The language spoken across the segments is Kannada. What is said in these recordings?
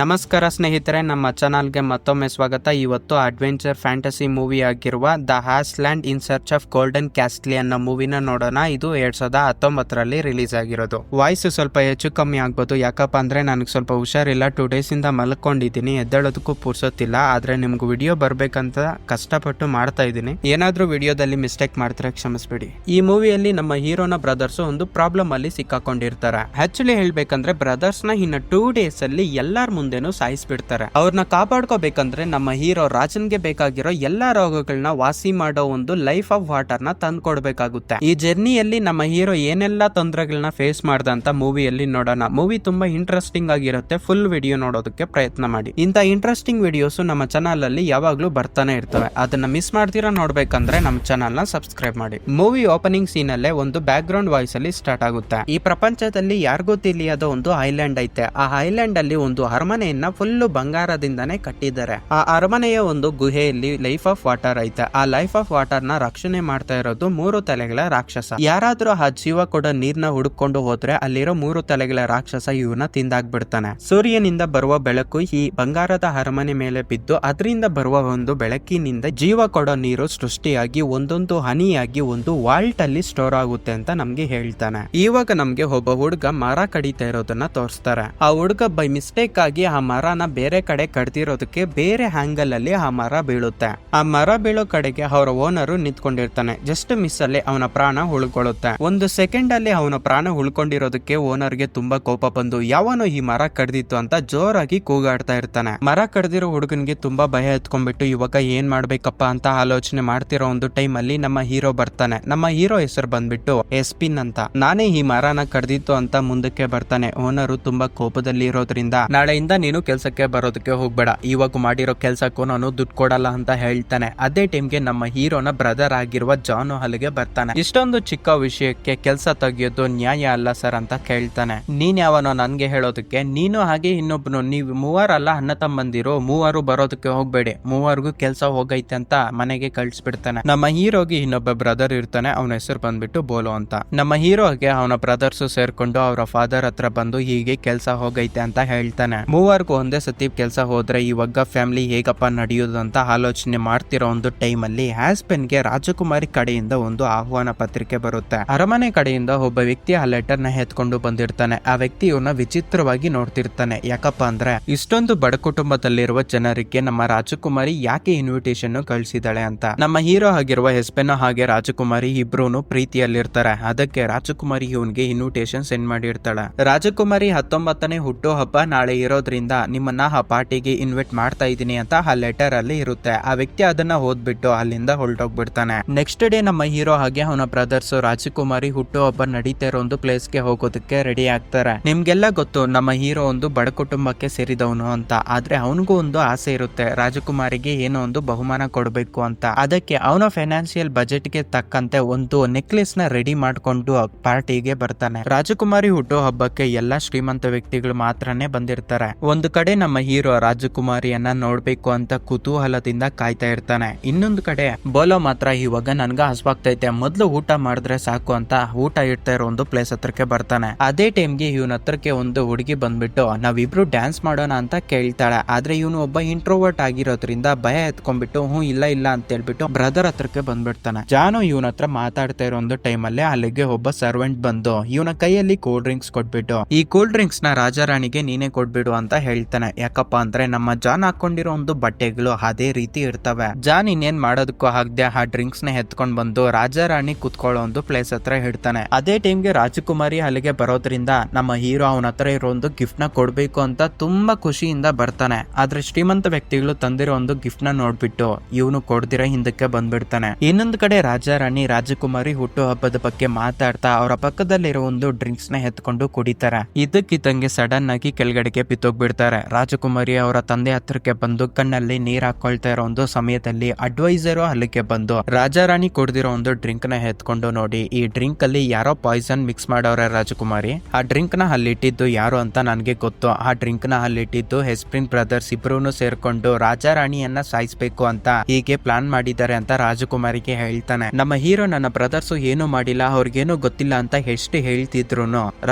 ನಮಸ್ಕಾರ ಸ್ನೇಹಿತರೆ, ನಮ್ಮ ಚಾನಲ್ಗೆ ಮತ್ತೊಮ್ಮೆ ಸ್ವಾಗತ. ಇವತ್ತು ಅಡ್ವೆಂಚರ್ ಫ್ಯಾಂಟಸಿ ಮೂವಿ ಆಗಿರುವ the has land in search of golden castle ಅನ್ನೋ ಮೂವಿನ ನೋಡೋಣ. ಇದು ಎರಡ್ ಸಾವಿರದ ಹತ್ತೊಂಬತ್ತರಲ್ಲಿ ರಿಲೀಸ್ ಆಗಿರೋದು. ವಾಯ್ಸ್ ಸ್ವಲ್ಪ ಹೆಚ್ಚು ಕಮ್ಮಿ ಆಗ್ಬೋದು. ಯಾಕಪ್ಪ ಅಂದ್ರೆ ನನಗೆ ಸ್ವಲ್ಪ ಹುಷಾರಿಲ್ಲ. ಟೂ ಡೇಸ್ ಇಂದ ಮಲ್ಕೊಂಡಿದ್ದೀನಿ. ಎದ್ದೇಳೋದಕ್ಕೂ ಪುರ್ಸೋತಿಲ್ಲ ಆದ್ರೆ ನಿಮ್ಗೆ ವಿಡಿಯೋ ಬರ್ಬೇಕಂತ ಕಷ್ಟಪಟ್ಟು ಮಾಡ್ತಾ ಇದ್ದೀನಿ. ಏನಾದ್ರೂ ವಿಡಿಯೋದಲ್ಲಿ ಮಿಸ್ಟೇಕ್ ಮಾಡ್ತಾರೆ, ಕ್ಷಮಿಸ್ಬಿಡಿ. ಈ ಮೂವಿಯಲ್ಲಿ ನಮ್ಮ ಹೀರೋನ ಬ್ರದರ್ಸ್ ಒಂದು ಪ್ರಾಬ್ಲಮ್ ಅಲ್ಲಿ ಸಿಕ್ಕಾಕೊಂಡಿರ್ತಾರೆ. ಆಕ್ಚುಲಿ ಹೇಳ್ಬೇಕಂದ್ರೆ ಬ್ರದರ್ಸ್ನ ಇನ್ನ ಟೂ ಡೇಸ್ ಅಲ್ಲಿ ಎಲ್ಲಾರ ಮುಂದೆನೂ ಸಾಯಿಸ್ಬಿಡ್ತಾರೆ. ಅವ್ರನ್ನ ಕಾಪಾಡ್ಕೋಬೇಕಂದ್ರೆ ನಮ್ಮ ಹೀರೋ ರಾಜನ್ಗೆ ಬೇಕಾಗಿರೋ ಎಲ್ಲಾ ರೋಗಗಳನ್ನ ವಾಸಿ ಮಾಡೋ ಒಂದು ಲೈಫ್ ಆಫ್ ವಾಟರ್ನ ತಂದ್ಕೊಡ್ಬೇಕಾಗುತ್ತೆ. ಈ ಜರ್ನಿಯಲ್ಲಿ ನಮ್ಮ ಹೀರೋ ಏನೆಲ್ಲಾ ತೊಂದರೆಗಳನ್ನ ಫೇಸ್ ಮಾಡ್ದ ಅಂತ ಮೂವಿಯಲ್ಲಿ ನೋಡೋಣ. ಮೂವಿ ತುಂಬಾ ಇಂಟ್ರೆಸ್ಟಿಂಗ್ ಆಗಿರುತ್ತೆ. ಫುಲ್ ವಿಡಿಯೋ ನೋಡೋದಕ್ಕೆ ಪ್ರಯತ್ನ ಮಾಡಿ. ಇಂತ ಇಂಟ್ರೆಸ್ಟಿಂಗ್ ವಿಡಿಯೋಸ್ ನಮ್ಮ ಚಾನಲ್ ಅಲ್ಲಿ ಯಾವಾಗ್ಲೂ ಬರ್ತಾನೆ ಇರ್ತವೆ. ಅದನ್ನ ಮಿಸ್ ಮಾಡ್ತೀರಾ ನೋಡ್ಬೇಕಂದ್ರೆ ನಮ್ಮ ಚಾನಲ್ನ ಸಬ್ಸ್ಕ್ರೈಬ್ ಮಾಡಿ. ಮೂವಿ ಓಪನಿಂಗ್ ಸೀನ್ ಅಲ್ಲೇ ಒಂದು ಬ್ಯಾಕ್ ಗ್ರೌಂಡ್ ವಾಯ್ಸ್ ಅಲ್ಲಿ ಸ್ಟಾರ್ಟ್ ಆಗುತ್ತೆ. ಈ ಪ್ರಪಂಚದಲ್ಲಿ ಯಾರಿಗೂ ತಿಳಿಯದ ಒಂದು ಐಲ್ಯಾಂಡ್ ಐತೆ. ಆ ಐಲ್ಯಾಂಡ್ ಅಲ್ಲಿ ಒಂದು ಅರಮನೆಯನ್ನ ಫುಲ್ ಬಂಗಾರದಿಂದನೇ ಕಟ್ಟಿದ್ದಾರೆ. ಆ ಅರಮನೆಯ ಒಂದು ಗುಹೆಯಲ್ಲಿ ಲೈಫ್ ಆಫ್ ವಾಟರ್ ಐತೆ. ಆ ಲೈಫ್ ಆಫ್ ವಾಟರ್ನ ರಕ್ಷಣೆ ಮಾಡ್ತಾ ಇರೋದು ಮೂರು ತಲೆಗಳ ರಾಕ್ಷಸ. ಯಾರಾದ್ರೂ ಆ ಜೀವ ಕೂಡ ನೀರ್ನ ಹುಡುಕೊಂಡು ಹೋದ್ರೆ ಅಲ್ಲಿರೋ ಮೂರು ತಲೆಗಳ ರಾಕ್ಷಸ ಇವನ್ನ ತಿಂದಾಕ್ಬಿಡ್ತಾನೆ ಸೂರ್ಯನಿಂದ ಬರುವ ಬೆಳಕು ಈ ಬಂಗಾರದ ಅರಮನೆ ಮೇಲೆ ಬಿದ್ದು ಅದರಿಂದ ಬರುವ ಒಂದು ಬೆಳಕಿನಿಂದ ಜೀವ ಕೊಡೋ ನೀರು ಸೃಷ್ಟಿಯಾಗಿ ಒಂದೊಂದು ಹನಿಯಾಗಿ ಒಂದು ವಾಲ್ಟ್ ಅಲ್ಲಿ ಸ್ಟೋರ್ ಆಗುತ್ತೆ ಅಂತ ನಮ್ಗೆ ಹೇಳ್ತಾನೆ. ಇವಾಗ ನಮ್ಗೆ ಒಬ್ಬ ಹುಡುಗ ಮರ ಕಡಿತಾ ಇರೋದನ್ನ ತೋರಿಸ್ತಾರೆ. ಆ ಹುಡುಗ ಬೈ ಮಿಸ್ಟೇಕ್ ಆಗಿ ಆ ಮರನ ಬೇರೆ ಕಡೆ ಕಡ್ದಿರೋದಕ್ಕೆ ಬೇರೆ ಹ್ಯಾಂಗಲ್ ಅಲ್ಲಿ ಆ ಮರ ಬೀಳುತ್ತೆ. ಆ ಮರ ಬೀಳೋ ಕಡೆಗೆ ಅವರ ಓನರು ನಿಂತ್ಕೊಂಡಿರ್ತಾನೆ. ಜಸ್ಟ್ ಮಿಸ್ ಅಲ್ಲಿ ಅವನ ಪ್ರಾಣ ಉಳ್ಕೊಳ್ಳುತ್ತೆ. ಒಂದು ಸೆಕೆಂಡ್ ಅಲ್ಲಿ ಅವನ ಪ್ರಾಣ ಉಳ್ಕೊಂಡಿರೋದಕ್ಕೆ ಓನರ್ಗೆ ತುಂಬಾ ಕೋಪ ಬಂದು, ಯಾವನೋ ಈ ಮರ ಕಡ್ದಿತ್ತು ಅಂತ ಜೋರಾಗಿ ಕೂಗಾಡ್ತಾ ಇರ್ತಾನೆ. ಮರ ಕಡ್ದಿರೋ ಹುಡುಗನ್ಗೆ ತುಂಬಾ ಭಯ ಎತ್ಕೊಂಡ್ಬಿಟ್ಟು, ಇವಾಗ ಏನ್ ಮಾಡ್ಬೇಕಪ್ಪ ಅಂತ ಆಲೋಚನೆ ಮಾಡ್ತಿರೋ ಒಂದು ಟೈಮ್ ಅಲ್ಲಿ ನಮ್ಮ ಹೀರೋ ಬರ್ತಾನೆ. ನಮ್ಮ ಹೀರೋ ಹೆಸರು ಬಂದ್ಬಿಟ್ಟು ಎಸ್ಪಿನ್ ಅಂತ. ನಾನೇ ಈ ಮರನ ಕಡ್ದಿತ್ತು ಅಂತ ಮುಂದಕ್ಕೆ ಬರ್ತಾನೆ. ಓನರು ತುಂಬಾ ಕೋಪದಲ್ಲಿ ಇರೋದ್ರಿಂದ ನಾಳೆಯಿಂದ ನೀನು ಕೆಲಸಕ್ಕೆ ಬರೋದಕ್ಕೆ ಹೋಗ್ಬೇಡ. ಇವಾಗ ಮಾಡಿರೋ ಕೆಲಸಕ್ಕೂ ನಾನು ದುಡ್ಡು ಕೊಡಲ್ಲ ಅಂತ ಹೇಳ್ತಾನೆ. ಅದೇ ಟೈಮ್ಗೆ ನಮ್ಮ ಹೀರೋನ ಬ್ರದರ್ ಆಗಿರುವ ಜಾನ್ ಹಲ್ಗೆ ಬರ್ತಾನೆ. ಇಷ್ಟೊಂದು ಚಿಕ್ಕ ವಿಷಯಕ್ಕೆ ಕೆಲಸ ತೆಗೆಯೋದು ನ್ಯಾಯ ಅಲ್ಲ ಸರ್ ಅಂತ ಕೇಳ್ತಾನೆ. ನೀನ್ ಯಾವನೋ ನನ್ಗೆ ಹೇಳೋದಕ್ಕೆ, ನೀನು ಹಾಗೆ ಇನ್ನೊಬ್ನು, ನೀವು ಮೂವರಲ್ಲ ಅಣ್ಣ ತಮ್ಮಂದಿರು, ಮೂವರು ಬರೋದಕ್ಕೆ ಹೋಗ್ಬೇಡಿ. ಮೂವರ್ಗೂ ಕೆಲಸ ಹೋಗೈತೆ ಅಂತ ಮನೆಗೆ ಕಳ್ಸಿಬಿಡ್ತಾನೆ. ನಮ್ಮ ಹೀರೋಗೆ ಇನ್ನೊಬ್ಬ ಬ್ರದರ್ ಇರ್ತಾನೆ, ಅವನ ಹೆಸರು ಬಂದ್ಬಿಟ್ಟು ಬೋಲೋ ಅಂತ. ನಮ್ಮ ಹೀರೋಗೆ ಅವನ ಬ್ರದರ್ಸ್ ಸೇರ್ಕೊಂಡು ಅವರ ಫಾದರ್ ಹತ್ರ ಬಂದು ಹೀಗೆ ಕೆಲಸ ಹೋಗೈತೆ ಅಂತ ಹೇಳ್ತಾನೆ. ಮೂವರ್ಗೂ ಒಂದೇ ಸತಿ ಕೆಲಸ ಹೋದ್ರೆ ಒಗ್ಗ ಫ್ಯಾಮಿಲಿ ಹೇಗಪ್ಪ ನಡೆಯೋದು ಅಂತ ಆಲೋಚನೆ ಮಾಡ್ತಿರೋ ಒಂದು ಟೈಮ್ ಅಲ್ಲಿ ಹ್ಯಾಸ್ಪೆನ್ಗೆ ರಾಜಕುಮಾರಿ ಕಡೆಯಿಂದ ಒಂದು ಆಹ್ವಾನ ಪತ್ರಿಕೆ ಬರುತ್ತೆ. ಅರಮನೆ ಕಡೆಯಿಂದ ಒಬ್ಬ ವ್ಯಕ್ತಿ ಆ ಲೆಟರ್ನ ಎತ್ಕೊಂಡು ಬಂದಿರ್ತಾನೆ. ಆ ವ್ಯಕ್ತಿ ಇವನ್ನ ವಿಚಿತ್ರವಾಗಿ ನೋಡ್ತಿರ್ತಾನೆ. ಯಾಕಪ್ಪ ಅಂದ್ರೆ ಇಷ್ಟೊಂದು ಬಡ ಕುಟುಂಬದಲ್ಲಿರುವ ಜನರಿಗೆ ನಮ್ಮ ರಾಜಕುಮಾರಿ ಯಾಕೆ ಇನ್ವಿಟೇಷನ್ ಕಳಿಸಿದಾಳೆ ಅಂತ. ನಮ್ಮ ಹೀರೋ ಆಗಿರುವ ಹೆಸ್ಪೆನ್ ಹಾಗೆ ರಾಜಕುಮಾರಿ ಇಬ್ರು ಪ್ರೀತಿಯಲ್ಲಿರ್ತಾರೆ. ಅದಕ್ಕೆ ರಾಜಕುಮಾರಿ ಇವನ್ಗೆ ಇನ್ವಿಟೇಷನ್ ಸೆಂಡ್ ಮಾಡಿರ್ತಾಳೆ. ರಾಜಕುಮಾರಿ ಹತ್ತೊಂಬತ್ತನೇ ಹುಟ್ಟು ಹಬ್ಬ ನಾಳೆ ಇರೋದ್ರಿಂದ ನಿಮ್ಮನ್ನ ಆ ಪಾರ್ಟಿಗೆ ಇನ್ವೈಟ್ ಮಾಡ್ತಾ ಇದ್ದೀನಿ ಅಂತ ಆ ಲೆಟರ್ ಅಲ್ಲಿ ಇರುತ್ತೆ. ಆ ವ್ಯಕ್ತಿ ಅದನ್ನ ಓದ್ಬಿಟ್ಟು ಅಲ್ಲಿಂದ ಹೊರಟೋಗ್ಬಿಡ್ತಾನೆ. ನೆಕ್ಸ್ಟ್ ಡೇ ನಮ್ಮ ಹೀರೋ ಹಾಗೆ ಅವನ ಬ್ರದರ್ಸ್ ರಾಜಕುಮಾರಿ ಹುಟ್ಟು ಹಬ್ಬ ನಡೀತಾ ಇರೋ ಒಂದು ಪ್ಲೇಸ್ಗೆ ಹೋಗೋದಕ್ಕೆ ರೆಡಿ ಆಗ್ತಾರೆ. ನಿಮ್ಗೆಲ್ಲ ಗೊತ್ತು ನಮ್ಮ ಹೀರೋ ಒಂದು ಬಡ ಕುಟುಂಬಕ್ಕೆ ಸೇರಿದವನು ಅಂತ. ಆದ್ರೆ ಅವನಿಗೂ ಒಂದು ಆಸೆ ಇರುತ್ತೆ. ರಾಜಕುಮಾರಿಗೆ ಏನೋ ಒಂದು ಬಹುಮಾನ ಕೊಡಬೇಕು ಅಂತ. ಅದಕ್ಕೆ ಅವನ ಫೈನಾನ್ಸಿಯಲ್ ಬಜೆಟ್ಗೆ ತಕ್ಕಂತೆ ಒಂದು ನೆಕ್ಲೆಸ್ನ ರೆಡಿ ಮಾಡ್ಕೊಂಡು ಪಾರ್ಟಿಗೆ ಬರ್ತಾನೆ. ರಾಜಕುಮಾರಿ ಹುಟ್ಟು ಹಬ್ಬಕ್ಕೆ ಎಲ್ಲಾ ಶ್ರೀಮಂತ ವ್ಯಕ್ತಿಗಳು ಮಾತ್ರನೇ ಬಂದಿರ್ತಾರೆ. ಒಂದು ಕಡೆ ನಮ್ಮ ಹೀರೋ ರಾಜಕುಮಾರಿಯನ್ನ ನೋಡ್ಬೇಕು ಅಂತ ಕುತೂಹಲದಿಂದ ಕಾಯ್ತಾ ಇರ್ತಾನೆ. ಇನ್ನೊಂದು ಕಡೆ, ಬೋಲೋ ಮಾತ್ರ ಇವಾಗ ನನ್ಗ ಹಸ್ವಾಗ್ತೈತೆ. ಮೊದ್ಲು ಊಟ ಮಾಡಿದ್ರೆ ಸಾಕು ಅಂತ ಊಟ ಇಡ್ತಾ ಇರೋ ಒಂದು ಪ್ಲೇಸ್ ಹತ್ರಕ್ಕೆ ಬರ್ತಾನೆ. ಅದೇ ಟೈಮ್ಗೆ ಇವನ ಹತ್ರಕ್ಕೆ ಒಂದು ಹುಡುಗಿ ಬಂದ್ಬಿಟ್ಟು, ನಾವಿಬ್ರು ಡ್ಯಾನ್ಸ್ ಮಾಡೋಣ ಅಂತ ಕೇಳ್ತಾಳೆ. ಆದ್ರೆ ಇವನು ಒಬ್ಬ ಇಂಟ್ರೋವರ್ಟ್ ಆಗಿರೋದ್ರಿಂದ ಭಯ ಎತ್ಕೊಂಡ್ಬಿಟ್ಟು, ಹ್ಞೂ, ಇಲ್ಲ ಇಲ್ಲ ಅಂತ ಹೇಳ್ಬಿಟ್ಟು ಬ್ರದರ್ ಹತ್ರಕ್ಕೆ ಬಂದ್ಬಿಡ್ತಾನೆ. ಜಾನು ಇವನ ಹತ್ರ ಮಾತಾಡ್ತಾ ಇರೋ ಒಂದು ಟೈಮ್ ಅಲ್ಲೇ ಅಲ್ಲಿಗೆ ಒಬ್ಬ ಸರ್ವೆಂಟ್ ಬಂದು, ಇವನ ಕೈಯಲ್ಲಿ ಕೂಲ್ ಡ್ರಿಂಕ್ಸ್ ಕೊಟ್ಬಿಟ್ಟು, ಈ ಕೂಲ್ ಡ್ರಿಂಕ್ಸ್ನ ರಾಜಾರಾಣಿಗೆ ನೀನೇ ಕೊಟ್ಬಿಡು ಹೇಳ್ತಾನೆ. ಯಾಕಪ್ಪ ಅಂದ್ರೆ ನಮ್ಮ ಜಾನ್ ಹಾಕೊಂಡಿರೋ ಒಂದು ಬಟ್ಟೆಗಳು ಅದೇ ರೀತಿ ಇರ್ತವೆ. ಜಾನ್ ಇನ್ನೇನ್ ಮಾಡೋದಕ್ಕೂ ಆಗದೆ ಆ ಡ್ರಿಂಕ್ಸ್ನ ಎತ್ಕೊಂಡ್ ಬಂದು ರಾಜಾರಾಣಿ ಕುತ್ಕೊಳ್ಳೋ ಒಂದು ಪ್ಲೇಸ್ ಹತ್ರ ಇಡ್ತಾನೆ. ಅದೇ ಟೈಮ್ಗೆ ರಾಜಕುಮಾರಿ ಅಲ್ಲಿಗೆ ಬರೋದ್ರಿಂದ ನಮ್ಮ ಹೀರೋ ಅವನ ಹತ್ರ ಇರೋ ಒಂದು ಗಿಫ್ಟ್ನ ಕೊಡ್ಬೇಕು ಅಂತ ತುಂಬಾ ಖುಷಿಯಿಂದ ಬರ್ತಾನೆ. ಆದ್ರೆ ಶ್ರೀಮಂತ ವ್ಯಕ್ತಿಗಳು ತಂದಿರೋ ಒಂದು ಗಿಫ್ಟ್ನ ನೋಡ್ಬಿಟ್ಟು ಇವನು ಕೊಡ್ದಿರ ಹಿಂದಕ್ಕೆ ಬಂದ್ಬಿಡ್ತಾನೆ. ಇನ್ನೊಂದು ಕಡೆ ರಾಜಾರಾಣಿ, ರಾಜಕುಮಾರಿ ಹುಟ್ಟು ಹಬ್ಬದ ಬಗ್ಗೆ ಮಾತಾಡ್ತಾ ಅವರ ಪಕ್ಕದಲ್ಲಿರೋ ಒಂದು ಡ್ರಿಂಕ್ಸ್ನ ಎತ್ಕೊಂಡು ಕುಡಿತಾರೆ. ಇದಕ್ಕಿದ್ದಂಗೆ ಸಡನ್ ಆಗಿ ಕೆಳಗಡೆಗೆ ಬಿತ್ತೋಗ್ಬಿಡ್ತಾರೆ ರಾಜಕುಮಾರಿ ಅವರ ತಂದೆ ಹತ್ರಕ್ಕೆ ಬಂದು ಕಣ್ಣಲ್ಲಿ ನೀರ್ ಹಾಕೊಳ್ತಾ ಇರೋ ಒಂದು ಸಮಯದಲ್ಲಿ ಅಡ್ವೈಸರ್ ಅಲ್ಲಿಗೆ ಬಂದು ರಾಜಾರಾಣಿ ಕುಡ್ದಿರೋ ಒಂದು ಡ್ರಿಂಕ್ನ ಎತ್ಕೊಂಡು ನೋಡಿ, ಈ ಡ್ರಿಂಕ್ ಅಲ್ಲಿ ಯಾರೋ ಪಾಯ್ಸನ್ ಮಿಕ್ಸ್ ಮಾಡೋರ ರಾಜಕುಮಾರಿ. ಆ ಡ್ರಿಂಕ್ನ ಅಲ್ಲಿಟ್ಟಿದ್ದು ಯಾರು ಅಂತ ನನಗೆ ಗೊತ್ತು. ಆ ಡ್ರಿಂಕ್ನ ಅಲ್ಲಿಟ್ಟಿದ್ದು ಹೆಸ್ಪ್ರಿನ್ ಬ್ರದರ್ಸ್ ಇಬ್ರು ಸೇರ್ಕೊಂಡು ರಾಜಾರಾಣಿಯನ್ನ ಸಾಯಿಸ್ಬೇಕು ಅಂತ ಹೀಗೆ ಪ್ಲಾನ್ ಮಾಡಿದ್ದಾರೆ ಅಂತ ರಾಜಕುಮಾರಿಗೆ ಹೇಳ್ತಾನೆ. ನಮ್ಮ ಹೀರೋ ನನ್ನ ಬ್ರದರ್ಸ್ ಏನು ಮಾಡಿಲ್ಲ, ಅವ್ರಿಗೇನು ಗೊತ್ತಿಲ್ಲ ಅಂತ ಎಷ್ಟು ಹೇಳ್ತಿದ್ರು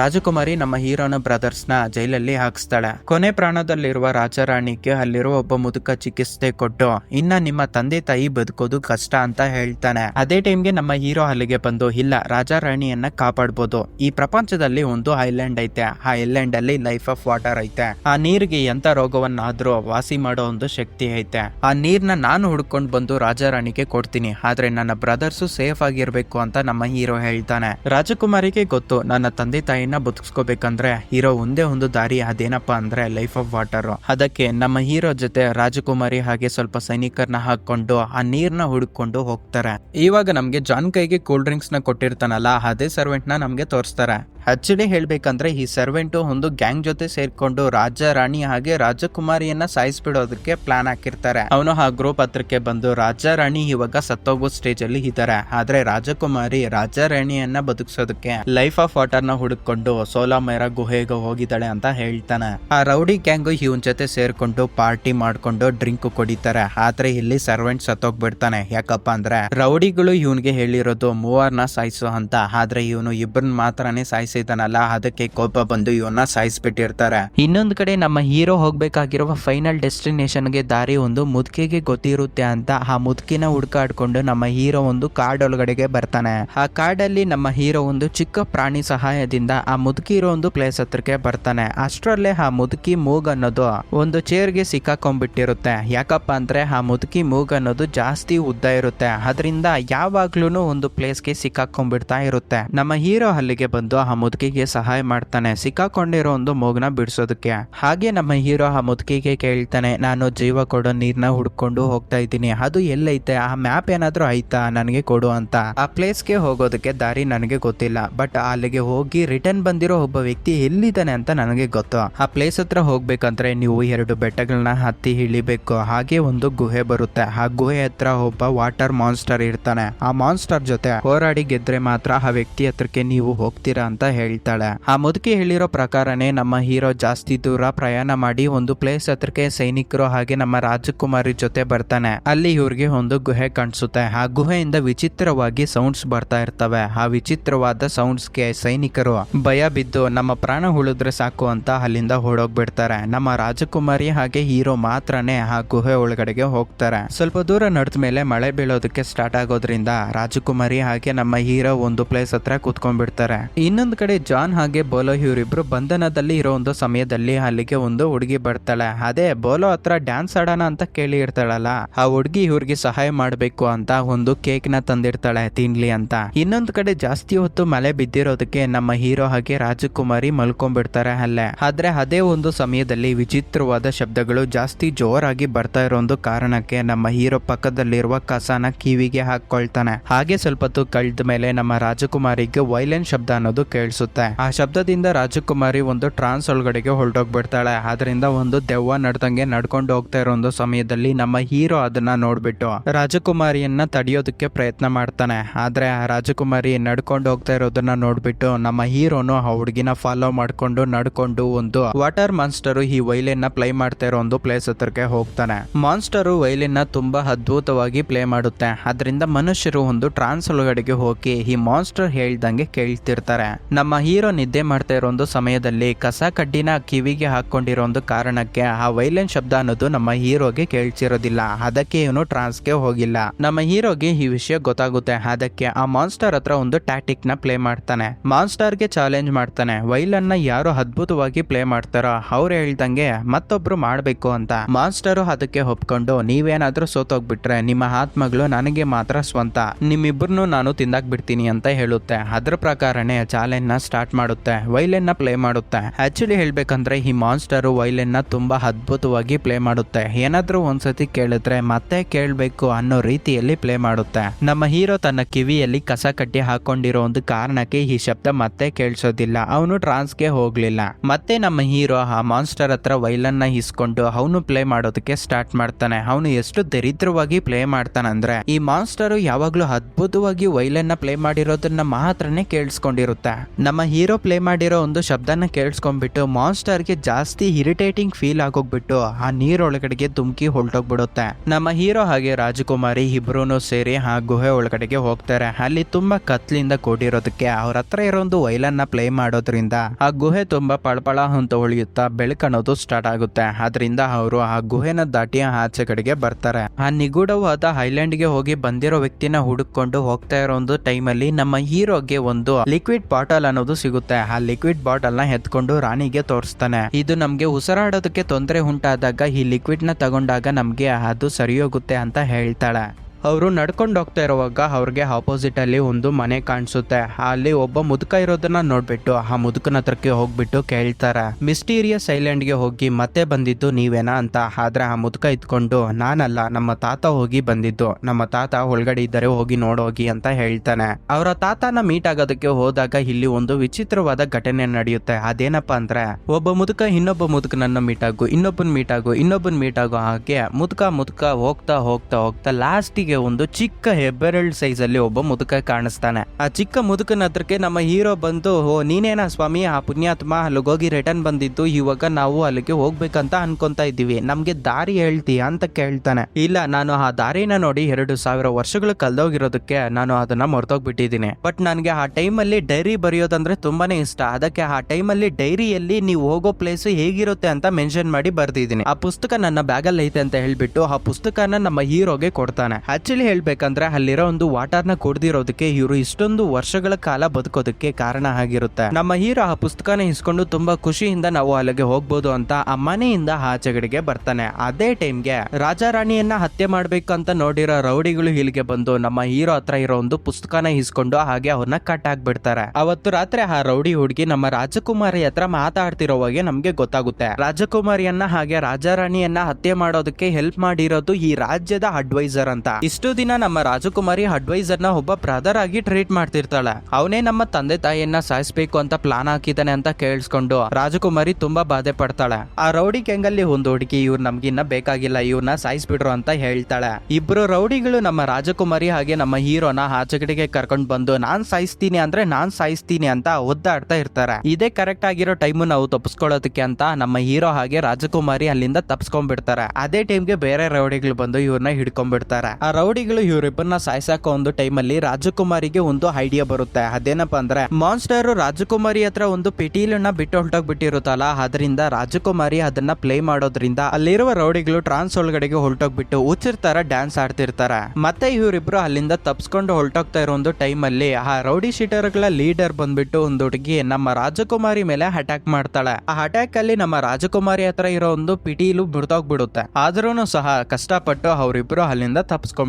ರಾಜಕುಮಾರಿ ನಮ್ಮ ಹೀರೋನ ಬ್ರದರ್ಸ್ನ ಜೈಲಲ್ಲಿ ಹಾಕಿಸ್ತಾಳೆ. ಕೊನೆ ಪ್ರಾಣದಲ್ಲಿರುವ ರಾಜಾರಾಣಿಗೆ ಅಲ್ಲಿರುವ ಒಬ್ಬ ಮುದುಕ ಚಿಕಿತ್ಸೆ ಕೊಟ್ಟು, ಇನ್ನ ನಿಮ್ಮ ತಂದೆ ತಾಯಿ ಬದುಕೋದು ಕಷ್ಟ ಅಂತ ಹೇಳ್ತಾನೆ. ಅದೇ ಟೈಮ್ಗೆ ನಮ್ಮ ಹೀರೋ ಅಲ್ಲಿಗೆ ಬಂದು, ಇಲ್ಲ, ರಾಜಾರಾಣಿಯನ್ನ ಕಾಪಾಡ್ಬೋದು. ಈ ಪ್ರಪಂಚದಲ್ಲಿ ಒಂದು ಐಲ್ಯಾಂಡ್ ಐತೆ. ಆ ಐಲ್ಯಾಂಡ್ ಅಲ್ಲಿ ಲೈಫ್ ಆಫ್ ವಾಟರ್ ಐತೆ. ಆ ನೀರಿಗೆ ಎಂತ ರೋಗವನ್ನಾದ್ರೂ ವಾಸಿ ಮಾಡೋ ಒಂದು ಶಕ್ತಿ ಐತೆ. ಆ ನೀರ್ನ ನಾನು ಹುಡ್ಕೊಂಡ್ ಬಂದು ರಾಜಾರಾಣಿಗೆ ಕೊಡ್ತೀನಿ. ಆದ್ರೆ ನನ್ನ ಬ್ರದರ್ಸು ಸೇಫ್ ಆಗಿರ್ಬೇಕು ಅಂತ ನಮ್ಮ ಹೀರೋ ಹೇಳ್ತಾನೆ. ರಾಜಕುಮಾರಿಗೆ ಗೊತ್ತು, ನನ್ನ ತಂದೆ ತಾಯಿನ ಬದುಕಿಸ್ಕೋಬೇಕಂದ್ರೆ ಹೀರೋ ಒಂದೇ ಒಂದು ದಾರಿ ಅದೇನಪ್ಪ ಅಂದ್ರೆ ಲೈಫ್ ಆಫ್ ವಾಟರ್ ಅದಕ್ಕೆ ನಮ್ಮ ಹೀರೋ ಜೊತೆ ರಾಜಕುಮಾರಿ ಹಾಗೆ ಸ್ವಲ್ಪ ಸೈನಿಕರನ್ನ ಹಾಕೊಂಡು ಆ ನೀರ್ನ ಹುಡುಕೊಂಡು ಹೋಗ್ತಾರೆ. ಇವಾಗ ನಮ್ಗೆ ಜಾನ್ ಕೈಗೆ ಕೂಲ್ ಡ್ರಿಂಕ್ಸ್ನ ಕೊಟ್ಟಿರ್ತಾನಲ್ಲ, ಅದೇ ಸರ್ವೆಂಟ್ನ ನಮ್ಗೆ ತೋರಿಸ್ತಾರೆ. ಆಕ್ಚುಲಿ ಹೇಳಬೇಕಂದ್ರೆ ಈ ಸರ್ವೆಂಟ್ ಒಂದು ಗ್ಯಾಂಗ್ ಜೊತೆ ಸೇರ್ಕೊಂಡು ರಾಜ, ರಾಣಿ ಹಾಗೆ ರಾಜಕುಮಾರಿಯನ್ನ ಸಾಯಿಸ್ಬಿಡೋದಕ್ಕೆ ಪ್ಲಾನ್ ಹಾಕಿರ್ತಾರೆ. ಅವನು ಆ ಗ್ರೂಪ್ ಹತ್ರಕ್ಕೆ ಬಂದು ರಾಜ, ರಾಣಿ ಇವಾಗ ಸತ್ತೋಗೋ ಸ್ಟೇಜ್ ಅಲ್ಲಿ ಇದ್ದಾರೆ. ಆದ್ರೆ ರಾಜಕುಮಾರಿ ರಾಜ, ರಾಣಿಯನ್ನ ಬದುಕಿಸೋದಕ್ಕೆ ಲೈಫ್ ಆಫ್ ವಾಟರ್ನ ಹುಡುಕೊಂಡು ಸೋಲಾಮೈರ ಗುಹೆಗೆ ಹೋಗಿದ್ದಾಳೆ ಅಂತ ಹೇಳ್ತಾನೆ. ಆ ರೌಡಿ ಗ್ಯಾಂಗು ಇವನ್ ಜೊತೆ ಸೇರ್ಕೊಂಡು ಪಾರ್ಟಿ ಮಾಡ್ಕೊಂಡು ಡ್ರಿಂಕ್ ಕೊಡಿತಾರೆ. ಆದ್ರೆ ಇಲ್ಲಿ ಸರ್ವೆಂಟ್ ಸತ್ತೋಗ್ಬಿಡ್ತಾನೆ. ಯಾಕಪ್ಪ ಅಂದ್ರೆ ರೌಡಿಗಳು ಇವನ್ಗೆ ಹೇಳಿರೋದು ಮೂವರ್ನ ಸಾಯಿಸೋ ಅಂತ. ಆದ್ರೆ ಇವನು ಇಬ್ಬರನ್ನ ಮಾತ್ರನೇ ಸಾಯಿಸಿದಾನಲ್ಲ ಅದಕ್ಕೆ ಕೋಪ ಬಂದು ಇವನ್ನ ಸಾಯಿಸ್ಬಿಟ್ಟಿರ್ತಾರೆ. ಇನ್ನೊಂದ್ ಕಡೆ ನಮ್ಮ ಹೀರೋ ಹೋಗ್ಬೇಕಾಗಿರುವ ಫೈನಲ್ ಡೆಸ್ಟಿನೇಷನ್ಗೆ ದಾರಿ ಒಂದು ಮುದುಕಿಗೆ ಗೊತ್ತಿರುತ್ತೆ ಅಂತ ಆ ಮುದುಕಿನ ಹುಡ್ಕಾಡ್ಕೊಂಡು ನಮ್ಮ ಹೀರೋ ಒಂದು ಕಾಡ್ ಒಳಗಡೆಗೆ ಬರ್ತಾನೆ. ಆ ಕಾಡಲ್ಲಿ ನಮ್ಮ ಹೀರೋ ಒಂದು ಚಿಕ್ಕ ಪ್ರಾಣಿ ಸಹಾಯದಿಂದ ಆ ಮುದುಕಿ ಇರೋ ಒಂದು ಪ್ಲೇಸ್ ಹತ್ರಕ್ಕೆ ಬರ್ತಾನೆ. ಅಷ್ಟರಲ್ಲೇ ಆ ಮುದುಕಿ ಮೂಗ್ ಅನ್ನೋದು ಒಂದು ಚೇರ್ಗೆ ಸಿಕ್ಕಾಕೊಂಡ್ಬಿಟ್ಟಿರುತ್ತೆ. ಯಾಕಪ್ಪ ಅಂದ್ರೆ ಆ ಮುದುಕಿ ಮೂಗ್ ಅನ್ನೋದು ಜಾಸ್ತಿ ಉದ್ದ ಇರುತ್ತೆ. ಅದರಿಂದ ಯಾವಾಗ್ಲೂ ಒಂದು ಪ್ಲೇಸ್ಗೆ ಸಿಕ್ಕಾಕೊಂಡ್ಬಿಡ್ತಾ ಇರುತ್ತೆ. ನಮ್ಮ ಹೀರೋ ಅಲ್ಲಿಗೆ ಬಂದು ಆ ಮುದುಕಿಗೆ ಸಹಾಯ ಮಾಡ್ತಾನೆ. ಸಿಕ್ಕಾಕೊಂಡಿರೋ ಒಂದು ಮೂಗ್ನ ಬಿಡಿಸೋದಕ್ಕೆ. ಹಾಗೆ ನಮ್ಮ ಹೀರೋ ಆ ಮುದುಕಿಗೆ ಕೇಳ್ತಾನೆ, ನಾನು ಜೀವ ಕೊಡೋ ನೀರ್ನ ಹುಡ್ಕೊಂಡು ಹೋಗ್ತಾ ಇದ್ದೀನಿ. ಅದು ಎಲ್ಲೈತೆ? ಆ ಮ್ಯಾಪ್ ಏನಾದ್ರೂ ಆಯ್ತಾ? ನನಗೆ ಕೊಡು ಅಂತ. ಆ ಪ್ಲೇಸ್ಗೆ ಹೋಗೋದಕ್ಕೆ ದಾರಿ ನನಗೆ ಗೊತ್ತಿಲ್ಲ. ಬಟ್ ಅಲ್ಲಿಗೆ ಹೋಗಿ ರಿಟರ್ನ್ ಬಂದಿರೋ ಒಬ್ಬ ವ್ಯಕ್ತಿ ಎಲ್ಲಿದ್ದಾನೆ ಅಂತ ನನಗೆ ಗೊತ್ತು. ಆ ಪ್ಲೇಸ್ ಹತ್ರ ಹೋಗ್ಬೇಕಂದ್ರೆ ನೀವು ಎರಡು ಬೆಟ್ಟಗಳನ್ನ ಹತ್ತಿ ಇಳಿಬೇಕು. ಹಾಗೆ ಒಂದು ಗುಹೆ ಬರುತ್ತೆ. ಆ ಗುಹೆ ಹತ್ರ ಒಬ್ಬ ವಾಟರ್ ಮಾನ್ಸ್ಟರ್ ಇರ್ತಾನೆ. ಆ ಮಾನ್ಸ್ಟರ್ ಜೊತೆ ಹೋರಾಡಿ ಗೆದ್ರೆ ಮಾತ್ರ ಆ ವ್ಯಕ್ತಿ ಹತ್ರಕ್ಕೆ ನೀವು ಹೋಗ್ತೀರಾ ಅಂತ ಹೇಳ್ತಾಳೆ. ಆ ಮುದುಕಿ ಹೇಳಿರೋ ಪ್ರಕಾರನೇ ನಮ್ಮ ಹೀರೋ ಜಾಸ್ತಿ ದೂರ ಪ್ರಯಾಣ ಮಾಡಿ ಒಂದು ಪ್ಲೇಸ್ ಹತ್ರಕ್ಕೆ ಸೈನಿಕರು ಹಾಗೆ ನಮ್ಮ ರಾಜಕುಮಾರಿ ಜೊತೆ ಬರ್ತಾನೆ. ಅಲ್ಲಿ ಇವ್ರಿಗೆ ಒಂದು ಗುಹೆ ಕಾಣಿಸುತ್ತೆ. ಆ ಗುಹೆಯಿಂದ ವಿಚಿತ್ರವಾಗಿ ಸೌಂಡ್ಸ್ ಬರ್ತಾ ಇರ್ತವೆ. ಆ ವಿಚಿತ್ರವಾದ ಸೌಂಡ್ಸ್ಗೆ ಸೈನಿಕರು ಭಯ ಬಿದ್ದು ನಮ್ಮ ಪ್ರಾಣ ಉಳಿದ್ರೆ ಸಾಕು ಅಂತ ಅಲ್ಲಿಂದ ಓಡೋಗ್ಬಿಡ್ತಾರೆ. ನಮ್ಮ ರಾಜಕುಮಾರಿ ಹಾಗೆ ಹೀರೋ ಮಾತ್ರನೇ ಆ ಗುಹೆ ಒಳಗಡೆಗೆ ಹೋಗ್ತಾರೆ. ಸ್ವಲ್ಪ ದೂರ ನಡೆದ ಮೇಲೆ ಮಳೆ ಬೀಳೋದಕ್ಕೆ ಸ್ಟಾರ್ಟ್ ಆಗೋದ್ರಿಂದ ರಾಜಕುಮಾರಿ ಹಾಗೆ ನಮ್ಮ ಹೀರೋ ಒಂದು ಪ್ಲೇಸ್ ಹತ್ರ ಕೂತ್ಕೊಂಡ್ಬಿಡ್ತಾರೆ. ಇನ್ನೊಂದು ಕಡೆ ಜಾನ್ ಹಾಗೆ ಬೋಲೋ ಇವರಿಬ್ರು ಬಂಧನದಲ್ಲಿ ಇರೋ ಒಂದು ಸಮಯದಲ್ಲಿ ಅಲ್ಲಿಗೆ ಒಂದು ಹುಡುಗಿ ಬರ್ತಾಳೆ. ಅದೇ, ಬೋಲೋ ಹತ್ರ ಡ್ಯಾನ್ಸ್ ಆಡೋಣ ಅಂತ ಕೇಳಿ ಇರ್ತಾಳಲ್ಲ. ಆ ಹುಡುಗಿ ಇವ್ರಿಗೆ ಸಹಾಯ ಮಾಡಬೇಕು ಅಂತ ಒಂದು ಕೇಕ್ನ ತಂದಿರ್ತಾಳೆ ತಿನ್ಲಿ ಅಂತ. ಇನ್ನೊಂದು ಕಡೆ ಜಾಸ್ತಿ ಹೊತ್ತು ಮಳೆ ಬಿದ್ದಿರೋದಕ್ಕೆ ನಮ್ಮ ಹೀರೋ ಹಾಗೆ ರಾಜಕುಮಾರಿ ಮಲ್ಕೊಂಡ್ಬಿಡ್ತಾರೆ ಅಲ್ಲೇ. ಆದ್ರೆ ಅದೇ ಒಂದು ಸಮಯದಲ್ಲಿ ವಿಚಿತ್ರವಾದ ಶಬ್ದಗಳು ಜಾಸ್ತಿ ಜೋರಾಗಿ ಬರ್ತಾ ಇರೋ ಒಂದು ಕಾರಣಕ್ಕೆ ನಮ್ಮ ಹೀರೋ ಪಕ್ಕದಲ್ಲಿರುವ ಕಸನ ಕಿವಿಗೆ ಹಾಕೊಳ್ತಾನೆ ಹಾಗೆ ಸ್ವಲ್ಪ ಹೊತ್ತು ಕಳೆದ ಮೇಲೆ ನಮ್ಮ ರಾಜಕುಮಾರಿಗೆ ವೈಲೆನ್ ಶಬ್ದ ಅನ್ನೋದು ಕೇಳಿಸುತ್ತೆ ಆ ಶಬ್ದದಿಂದ ರಾಜಕುಮಾರಿ ಒಂದು ಟ್ರಾನ್ಸ್ ಒಳಗಡೆಗೆ ಹೊರಟೋಗ್ಬಿಡ್ತಾಳೆ. ಅದರಿಂದ ಒಂದು ದೆವ್ವ ನಡ್ದಂಗೆ ನಡ್ಕೊಂಡು ಹೋಗ್ತಾ ಇರೋ ಒಂದು ಸಮಯದಲ್ಲಿ ನಮ್ಮ ಹೀರೋ ಅದನ್ನ ನೋಡ್ಬಿಟ್ಟು ರಾಜಕುಮಾರಿಯನ್ನ ತಡೆಯೋದಕ್ಕೆ ಪ್ರಯತ್ನ ಮಾಡ್ತಾನೆ. ಆದ್ರೆ ಆ ರಾಜಕುಮಾರಿ ನಡ್ಕೊಂಡು ಹೋಗ್ತಾ ಇರೋದನ್ನ ನೋಡ್ಬಿಟ್ಟು ನಮ್ಮ ಹೀರೋನು ಆ ಹುಡುಗಿನ ಫಾಲೋ ಮಾಡ್ಕೊಂಡು ನಡ್ಕೊಂಡು ಒಂದು ವಾಟರ್ ಮಾನ್ಸ್ಟರ್ ಈ ವೈಲಿನ್ನ ಪ್ಲೇ ಮಾಡ್ತಾ ಇರೋ ಒಂದು ಪ್ಲೇಸ್ ಹತ್ರಕ್ಕೆ ಹೋಗ್ತಾನೆ. ಮಾನ್ಸ್ಟರ್ ವೈಲಿನ್ ತುಂಬಾ ಅದ್ಭುತವಾಗಿ ಪ್ಲೇ ಮಾಡುತ್ತೆ. ಅದರಿಂದ ಮನುಷ್ಯರು ಒಂದು ಟ್ರಾನ್ಸ್ ಒಳಗಡೆಗೆ ಹೋಗಿ ಈ ಮಾನ್ಸ್ಟರ್ ಹೇಳ್ದಂಗೆ ಕೇಳ್ತಿರ್ತಾರೆ. ನಮ್ಮ ಹೀರೋ ನಿದ್ದೆ ಮಾಡ್ತಾ ಇರೋ ಒಂದು ಸಮಯದಲ್ಲಿ ಕಸ ಕಡ್ಡಿನ ಕಿವಿಗೆ ಹಾಕೊಂಡಿರೋ ಒಂದು ಕಾರಣಕ್ಕೆ ಆ ವೈಲೆನ್ ಶಬ್ದ ಅನ್ನೋದು ನಮ್ಮ ಹೀರೋಗೆ ಕೇಳ್ಸಿರೋದಿಲ್ಲ. ಅದಕ್ಕೆ ಇವನು ಟ್ರಾನ್ಸ್ಗೆ ಹೋಗಿಲ್ಲ. ನಮ್ಮ ಹೀರೋಗೆ ಈ ವಿಷಯ ಗೊತ್ತಾಗುತ್ತೆ. ಅದಕ್ಕೆ ಆ ಮಾನ್ಸ್ಟರ್ ಹತ್ರ ಒಂದು ಟ್ಯಾಟಿಕ್ನ ಪ್ಲೇ ಮಾಡ್ತಾನೆ. ಮಾನ್ಸ್ಟರ್ಗೆ ಚಾಲೆಂಜ್ ಮಾಡ್ತಾನೆ. ವೈಲನ್ನ ಯಾರು ಅದ್ಭುತವಾಗಿ ಪ್ಲೇ ಮಾಡ್ತಾರೋ ಅವ್ರು ಹೇಳ್ದಂಗೆ ಮತ್ತೊಬ್ರು ಮಾಡಬೇಕು ಅಂತ. ಮಾನ್ಸ್ಟರ್ ಅದಕ್ಕೆ ಒಪ್ಕೊಂಡು, ನೀವೇನಾದ್ರೂ ಸೋತೋಗ್ಬಿಟ್ರೆ ನಿಮ್ಮ ಆತ್ಮಗಳು ನನಗೆ ಮಾತ್ರ ಸ್ವಂತ. ನಿಮ್ಮಿಬ್ರು ನಾನು ತಿಂದಾಕ್ ಬಿಡ್ತೀನಿ ಅಂತ ಹೇಳುತ್ತೆ. ಅದ್ರ ಪ್ರಕಾರನೇ ಚಾಲೆಂಜ್ ನ ಸ್ಟಾರ್ಟ್ ಮಾಡುತ್ತೆ ವೈಲೆನ್ನ ಪ್ಲೇ ಮಾಡುತ್ತೆ. ಆಕ್ಚುಲಿ ಹೇಳ್ಬೇಕಂದ್ರೆ ಈ ಮಾನ್ಸ್ಟರ್ ವೈಲೆನ್ನ ತುಂಬಾ ಅದ್ಭುತವಾಗಿ ಪ್ಲೇ ಮಾಡುತ್ತೆ. ಏನಾದ್ರೂ ಒಂದ್ಸತಿ ಕೇಳಿದ್ರೆ ಮತ್ತೆ ಕೇಳಬೇಕು ಅನ್ನೋ ರೀತಿಯಲ್ಲಿ ಪ್ಲೇ ಮಾಡುತ್ತೆ. ನಮ್ಮ ಹೀರೋ ತನ್ನ ಕಿವಿಯಲ್ಲಿ ಕಸ ಕಟ್ಟಿ ಹಾಕೊಂಡಿರೋ ಒಂದು ಕಾರಣಕ್ಕೆ ಈ ಶಬ್ದ ಮತ್ತೆ ಕೇಳಿಸೋದಿಲ್ಲ. ಅವನು ಟ್ರಾನ್ಸ್ಗೆ ಹೋಗ್ಲಿಲ್ಲ. ಮತ್ತೆ ನಮ್ಮ ಹೀರೋ ಆ ಮಾನ್ಸ್ಟರ್ ಹತ್ರ ವೈಲನ್ನ ಇಸ್ಕೊಂಡು ಅವನು ಪ್ಲೇ ಮಾಡೋದಕ್ಕೆ ಸ್ಟಾರ್ಟ್ ಮಾಡ್ತಾನೆ. ಅವನು ಎಷ್ಟು ದರಿದ್ರವಾಗಿ ಪ್ಲೇ ಮಾಡ್ತಾನಂದ್ರೆ, ಈ ಮಾನ್ಸ್ಟರ್ ಯಾವಾಗ್ಲೂ ಅದ್ಭುತವಾಗಿ ವೈಲನ್ನ ಪ್ಲೇ ಮಾಡಿರೋದನ್ನ ಮಾತ್ರನೇ ಕೇಳಿಸ್ಕೊಂಡಿರುತ್ತೆ. ನಮ್ಮ ಹೀರೋ ಪ್ಲೇ ಮಾಡಿರೋ ಒಂದು ಶಬ್ದನ ಕೇಳಿಸ್ಕೊಂಡ್ಬಿಟ್ಟು ಮಾನ್ಸ್ಟರ್ಗೆ ಜಾಸ್ತಿ ಇರಿಟೇಟಿಂಗ್ ಫೀಲ್ ಆಗೋಗ್ಬಿಟ್ಟು ಆ ನೀರೊಳಗಡೆಗೆ ಧುಮ್ಕಿ ಹೊಲ್ಟೋಗ್ಬಿಡುತ್ತೆ ನಮ್ಮ ಹೀರೋ ಹಾಗೆ ರಾಜಕುಮಾರಿ ಇಬ್ರು ಸೇರಿ ಆ ಗುಹೆ ಒಳಗಡೆಗೆ ಹೋಗ್ತಾರೆ. ಅಲ್ಲಿ ತುಂಬಾ ಕತ್ಲಿಂದ ಕೂಡಿರೋದಕ್ಕೆ ಅವ್ರ ಹತ್ರ ಇರೋ ಒಂದು ವೈಲನ್ನ ಪ್ಲೇ ಮಾಡೋದ್ರಿಂದ ಆ ಗುಹೆ ತುಂಬಾ ಪಳಪಳ ಅಂತ ಉಳಿಯುತ್ತಾ ಬೆಳಕನ್ನೋದು ಸ್ಟಾರ್ಟ್ ಆಗುತ್ತೆ. ಅದರಿಂದ ಅವರು ಆ ಗುಹೆನ ದಾಟಿ ಆಚೆ ಕಡೆಗೆ ಬರ್ತಾರೆ. ಆ ನಿಗೂಢವಾದ ಐಲ್ಯಾಂಡ್ಗೆ ಹೋಗಿ ಬಂದಿರೋ ವ್ಯಕ್ತಿನ ಹುಡುಕೊಂಡು ಹೋಗ್ತಾ ಇರೋ ಒಂದು ಟೈಮಲ್ಲಿ ನಮ್ಮ ಹೀರೋಗೆ ಒಂದು ಲಿಕ್ವಿಡ್ ಬಾಟಲ್ ಅನ್ನೋದು ಸಿಗುತ್ತೆ. ಆ ಲಿಕ್ವಿಡ್ ಬಾಟಲ್ನ ಎತ್ಕೊಂಡು ರಾಣಿಗೆ ತೋರಿಸ್ತಾನೆ. ಇದು ನಮ್ಗೆ ಉಸಿರಾಡೋದಕ್ಕೆ ತೊಂದರೆ ಉಂಟಾದಾಗ ಈ ಲಿಕ್ವಿಡ್ನ ತಗೊಂಡಾಗ ನಮ್ಗೆ ಅದು ಸರಿ ಹೋಗುತ್ತೆ ಅಂತ ಹೇಳ್ತಾಳೆ. ಅವರು ನಡ್ಕೊಂಡು ಹೋಗ್ತಾ ಇರುವಾಗ ಅವ್ರಿಗೆ ಆಪೋಸಿಟ್ ಅಲ್ಲಿ ಒಂದು ಮನೆ ಕಾಣಿಸುತ್ತೆ. ಅಲ್ಲಿ ಒಬ್ಬ ಮುದುಕ ಇರೋದನ್ನ ನೋಡ್ಬಿಟ್ಟು ಆ ಮುದುಕನ ಹತ್ರಕ್ಕೆ ಹೋಗ್ಬಿಟ್ಟು ಕೇಳ್ತಾರೆ. ಮಿಸ್ಟೀರಿಯಸ್ ಐಲ್ಯಾಂಡ್ಗೆ ಹೋಗಿ ಮತ್ತೆ ಬಂದಿದ್ದು ನೀವೇನಾ ಅಂತ. ಆದ್ರೆ ಆ ಮುದುಕ ಇದ್ಕೊಂಡು, ನಾನಲ್ಲ, ನಮ್ಮ ತಾತ ಹೋಗಿ ಬಂದಿದ್ದು. ನಮ್ಮ ತಾತ ಒಳಗಡೆ ಇದ್ದರೆ ಹೋಗಿ ನೋಡೋಗಿ ಅಂತ ಹೇಳ್ತಾನೆ. ಅವರ ತಾತನ ಮೀಟ್ ಆಗೋದಕ್ಕೆ ಹೋದಾಗ ಇಲ್ಲಿ ಒಂದು ವಿಚಿತ್ರವಾದ ಘಟನೆ ನಡೆಯುತ್ತೆ. ಅದೇನಪ್ಪ ಅಂದ್ರೆ, ಒಬ್ಬ ಮುದುಕ ಇನ್ನೊಬ್ಬ ಮುದುಕನನ್ನ ಮೀಟ್ ಆಗು, ಇನ್ನೊಬ್ಬನ್ ಮೀಟ್ ಆಗು, ಇನ್ನೊಬ್ಬನ್ ಮೀಟ್ ಆಗು ಹಾಗೆ ಮುದುಕ ಮುದುಕ ಹೋಗ್ತಾ ಹೋಗ್ತಾ ಹೋಗ್ತಾ ಲಾಸ್ಟಿಗೆ ಒಂದು ಚಿಕ್ಕ ಹೆಬ್ಬೆರಳ್ ಸೈಜ್ ಅಲ್ಲಿ ಒಬ್ಬ ಮುದುಕ ಕಾಣಿಸ್ತಾನೆ. ಆ ಚಿಕ್ಕ ಮುದುಕನ ಹತ್ರಕ್ಕೆ ನಮ್ಮ ಹೀರೋ ಬಂದು, ಓ, ನೀನೇನಾ ಸ್ವಾಮಿ? ಆ ಪುಣ್ಯಾತ್ಮ ಅಲ್ಲಿಗೋಗಿ ರಿಟರ್ನ್ ಬಂದಿದ್ದು, ಇವಾಗ ನಾವು ಅಲ್ಲಿಗೆ ಹೋಗ್ಬೇಕಂತ ಅನ್ಕೊಂತ ಇದ್ದೀವಿ. ನಮ್ಗೆ ದಾರಿ ಹೇಳ್ತೀಯಾ ಅಂತ ಕೇಳ್ತಾನೆ. ಇಲ್ಲ, ನಾನು ಆ ದಾರಿನ ನೋಡಿ ಎರಡು ಸಾವಿರ ವರ್ಷಗಳು ಕಲ್ದೋಗಿರೋದಕ್ಕೆ ನಾನು ಅದನ್ನ ಮರ್ತೋಗ್ಬಿಟ್ಟಿದ್ದೀನಿ. ಬಟ್ ನನಗೆ ಆ ಟೈಮ್ ಅಲ್ಲಿ ಡೈರಿ ಬರೆಯೋದಂದ್ರೆ ತುಂಬಾನೇ ಇಷ್ಟ. ಅದಕ್ಕೆ ಆ ಟೈಮಲ್ಲಿ ಡೈರಿಯಲ್ಲಿ ನೀವು ಹೋಗೋ ಪ್ಲೇಸ್ ಹೇಗಿರುತ್ತೆ ಅಂತ ಮೆನ್ಷನ್ ಮಾಡಿ ಬರ್ದಿದ್ದೀನಿ. ಆ ಪುಸ್ತಕ ನನ್ನ ಬ್ಯಾಗಲ್ಲಿ ಐತೆ ಅಂತ ಹೇಳ್ಬಿಟ್ಟು, ಆ ಪುಸ್ತಕನ ನಮ್ಮ ಹೀರೋಗೆ ಕೊಡ್ತಾನೆ. ಆಕ್ಚುಲಿ ಹೇಳಬೇಕಂದ್ರೆ ಅಲ್ಲಿರೋ ಒಂದು ವಾಟರ್ನ ಕುಡ್ದಿರೋದಕ್ಕೆ ಇವರು ಇಷ್ಟೊಂದು ವರ್ಷಗಳ ಕಾಲ ಬದುಕೋದಕ್ಕೆ ಕಾರಣ ಆಗಿರುತ್ತೆ. ನಮ್ಮ ಹೀರೋ ಆ ಪುಸ್ತಕನ ಇಸ್ಕೊಂಡು ತುಂಬಾ ಖುಷಿಯಿಂದ ನಾವು ಅಲ್ಲಿಗೆ ಹೋಗ್ಬೋದು ಅಂತ ಆ ಮನೆಯಿಂದ ಆಚೆಗಡೆಗೆ ಬರ್ತಾನೆ. ಅದೇ ಟೈಮ್ಗೆ ರಾಜಾರಾಣಿಯನ್ನ ಹತ್ಯೆ ಮಾಡ್ಬೇಕು ಅಂತ ನೋಡಿರೋ ರೌಡಿಗಳು ಇಲ್ಲಿಗೆ ಬಂದು ನಮ್ಮ ಹೀರೋ ಹತ್ರ ಇರೋ ಒಂದು ಪುಸ್ತಕನ ಇಸ್ಕೊಂಡು ಹಾಗೆ ಅವ್ರನ್ನ ಕಟ್ ಆಗ್ಬಿಡ್ತಾರೆ ಅವತ್ತು ರಾತ್ರಿ ಆ ರೌಡಿ ಹುಡುಗಿ ನಮ್ಮ ರಾಜಕುಮಾರಿ ಹತ್ರ ಮಾತಾಡ್ತಿರೋವಾಗೆ ನಮ್ಗೆ ಗೊತ್ತಾಗುತ್ತೆ. ರಾಜಕುಮಾರಿಯನ್ನ ಹಾಗೆ ರಾಜಾರಾಣಿಯನ್ನ ಹತ್ಯೆ ಮಾಡೋದಕ್ಕೆ ಹೆಲ್ಪ್ ಮಾಡಿರೋದು ಈ ರಾಜ್ಯದ ಅಡ್ವೈಸರ್ ಅಂತ. ಇಷ್ಟು ದಿನ ನಮ್ಮ ರಾಜಕುಮಾರಿ ಅಡ್ವೈಸರ್ನ ಒಬ್ಬ ಬ್ರದರ್ ಆಗಿ ಟ್ರೀಟ್ ಮಾಡ್ತಿರ್ತಾಳೆ. ಅವನೇ ನಮ್ಮ ತಂದೆ ತಾಯಿಯನ್ನ ಸಾಯಿಸ್ಬೇಕು ಅಂತ ಪ್ಲಾನ್ ಹಾಕಿದಾನೆ ಅಂತ ಕೇಳಿಸ್ಕೊಂಡು ರಾಜಕುಮಾರಿ ತುಂಬಾ ಬಾಧೆ ಪಡ್ತಾಳೆ. ಆ ರೌಡಿ ಕೆಂಗಲ್ಲಿ ಒಂದು ಹುಡುಗಿ, ಇವ್ರು ನಮ್ಗಿನ್ನ ಬೇಕಾಗಿಲ್ಲ ಇವ್ರನ್ನ ಸಾಯಿಸ್ಬಿಡ್ರು ಅಂತ ಹೇಳ್ತಾಳೆ. ಇಬ್ರು ರೌಡಿಗಳು ನಮ್ಮ ರಾಜಕುಮಾರಿ ಹಾಗೆ ನಮ್ಮ ಹೀರೋನ ಆಚೆಗಡೆಗೆ ಕರ್ಕೊಂಡ್ ಬಂದು, ನಾನ್ ಸಾಯಿಸ್ತೀನಿ ಅಂದ್ರೆ ನಾನ್ ಸಾಯಿಸ್ತೀನಿ ಅಂತ ಒದ್ದಾಡ್ತಾ ಇರ್ತಾರೆ. ಇದೇ ಕರೆಕ್ಟ್ ಆಗಿರೋ ಟೈಮು ನಾವು ತಪ್ಪಿಸ್ಕೊಳ್ಳೋದಕ್ಕೆ ಅಂತ ನಮ್ಮ ಹೀರೋ ಹಾಗೆ ರಾಜಕುಮಾರಿ ಅಲ್ಲಿಂದ ತಪ್ಸ್ಕೊಂಡ್ಬಿಡ್ತಾರೆ. ಅದೇ ಟೈಮ್ಗೆ ಬೇರೆ ರೌಡಿಗಳು ಬಂದು ಇವ್ರನ್ನ ಹಿಡ್ಕೊಂಡ್ಬಿಡ್ತಾರೆ. ಆ ರೌಡಿಗಳು ಇವರಿಬ್ಬರನ್ನ ಸಾಯಿಸಾಕ ಒಂದು ಟೈಮಲ್ಲಿ ರಾಜಕುಮಾರಿಗೆ ಒಂದು ಐಡಿಯಾ ಬರುತ್ತೆ. ಅದೇನಪ್ಪ ಅಂದ್ರೆ ಮಾನ್ಸ್ಟರ್ ರಾಜಕುಮಾರಿ ಹತ್ರ ಒಂದು ಪಿಟೀಲನ್ನ ಬಿಟ್ಟು ಹೊಲ್ಟೋಗ್ಬಿಟ್ಟಿರುತ್ತಲ್ಲ ಅದರಿಂದ ರಾಜಕುಮಾರಿ ಅದನ್ನ ಪ್ಲೇ ಮಾಡೋದ್ರಿಂದ ಅಲ್ಲಿರುವ ರೌಡಿಗಳು ಟ್ರಾನ್ಸ್ ಒಳಗಡೆಗೆ ಹೊಲ್ಟೋಗ್ಬಿಟ್ಟು ಉಚ್ಚಿರ್ತಾರ ಡ್ಯಾನ್ಸ್ ಆಡ್ತಿರ್ತಾರೆ. ಮತ್ತೆ ಇವರಿಬ್ರು ಅಲ್ಲಿಂದ ತಪ್ಸ್ಕೊಂಡು ಹೊಲ್ಟೋಗ್ತಾ ಇರೋ ಒಂದು ಟೈಮಲ್ಲಿ ಆ ರೌಡಿ ಶೀಟರ್ಗಳ ಲೀಡರ್ ಬಂದ್ಬಿಟ್ಟು ಒಂದು ಹುಡುಗಿ ನಮ್ಮ ರಾಜಕುಮಾರಿ ಮೇಲೆ ಅಟ್ಯಾಕ್ ಮಾಡ್ತಾಳೆ. ಆ ಅಟ್ಯಾಕ್ ಅಲ್ಲಿ ನಮ್ಮ ರಾಜಕುಮಾರಿ ಹತ್ರ ಇರೋ ಒಂದು ಪಿಟೀಲು ಬಿಡ್ತೋಗ್ಬಿಡುತ್ತೆ ಆದ್ರೂ ಸಹ ಕಷ್ಟಪಟ್ಟು ಅವರಿಬ್ರು ಅಲ್ಲಿಂದ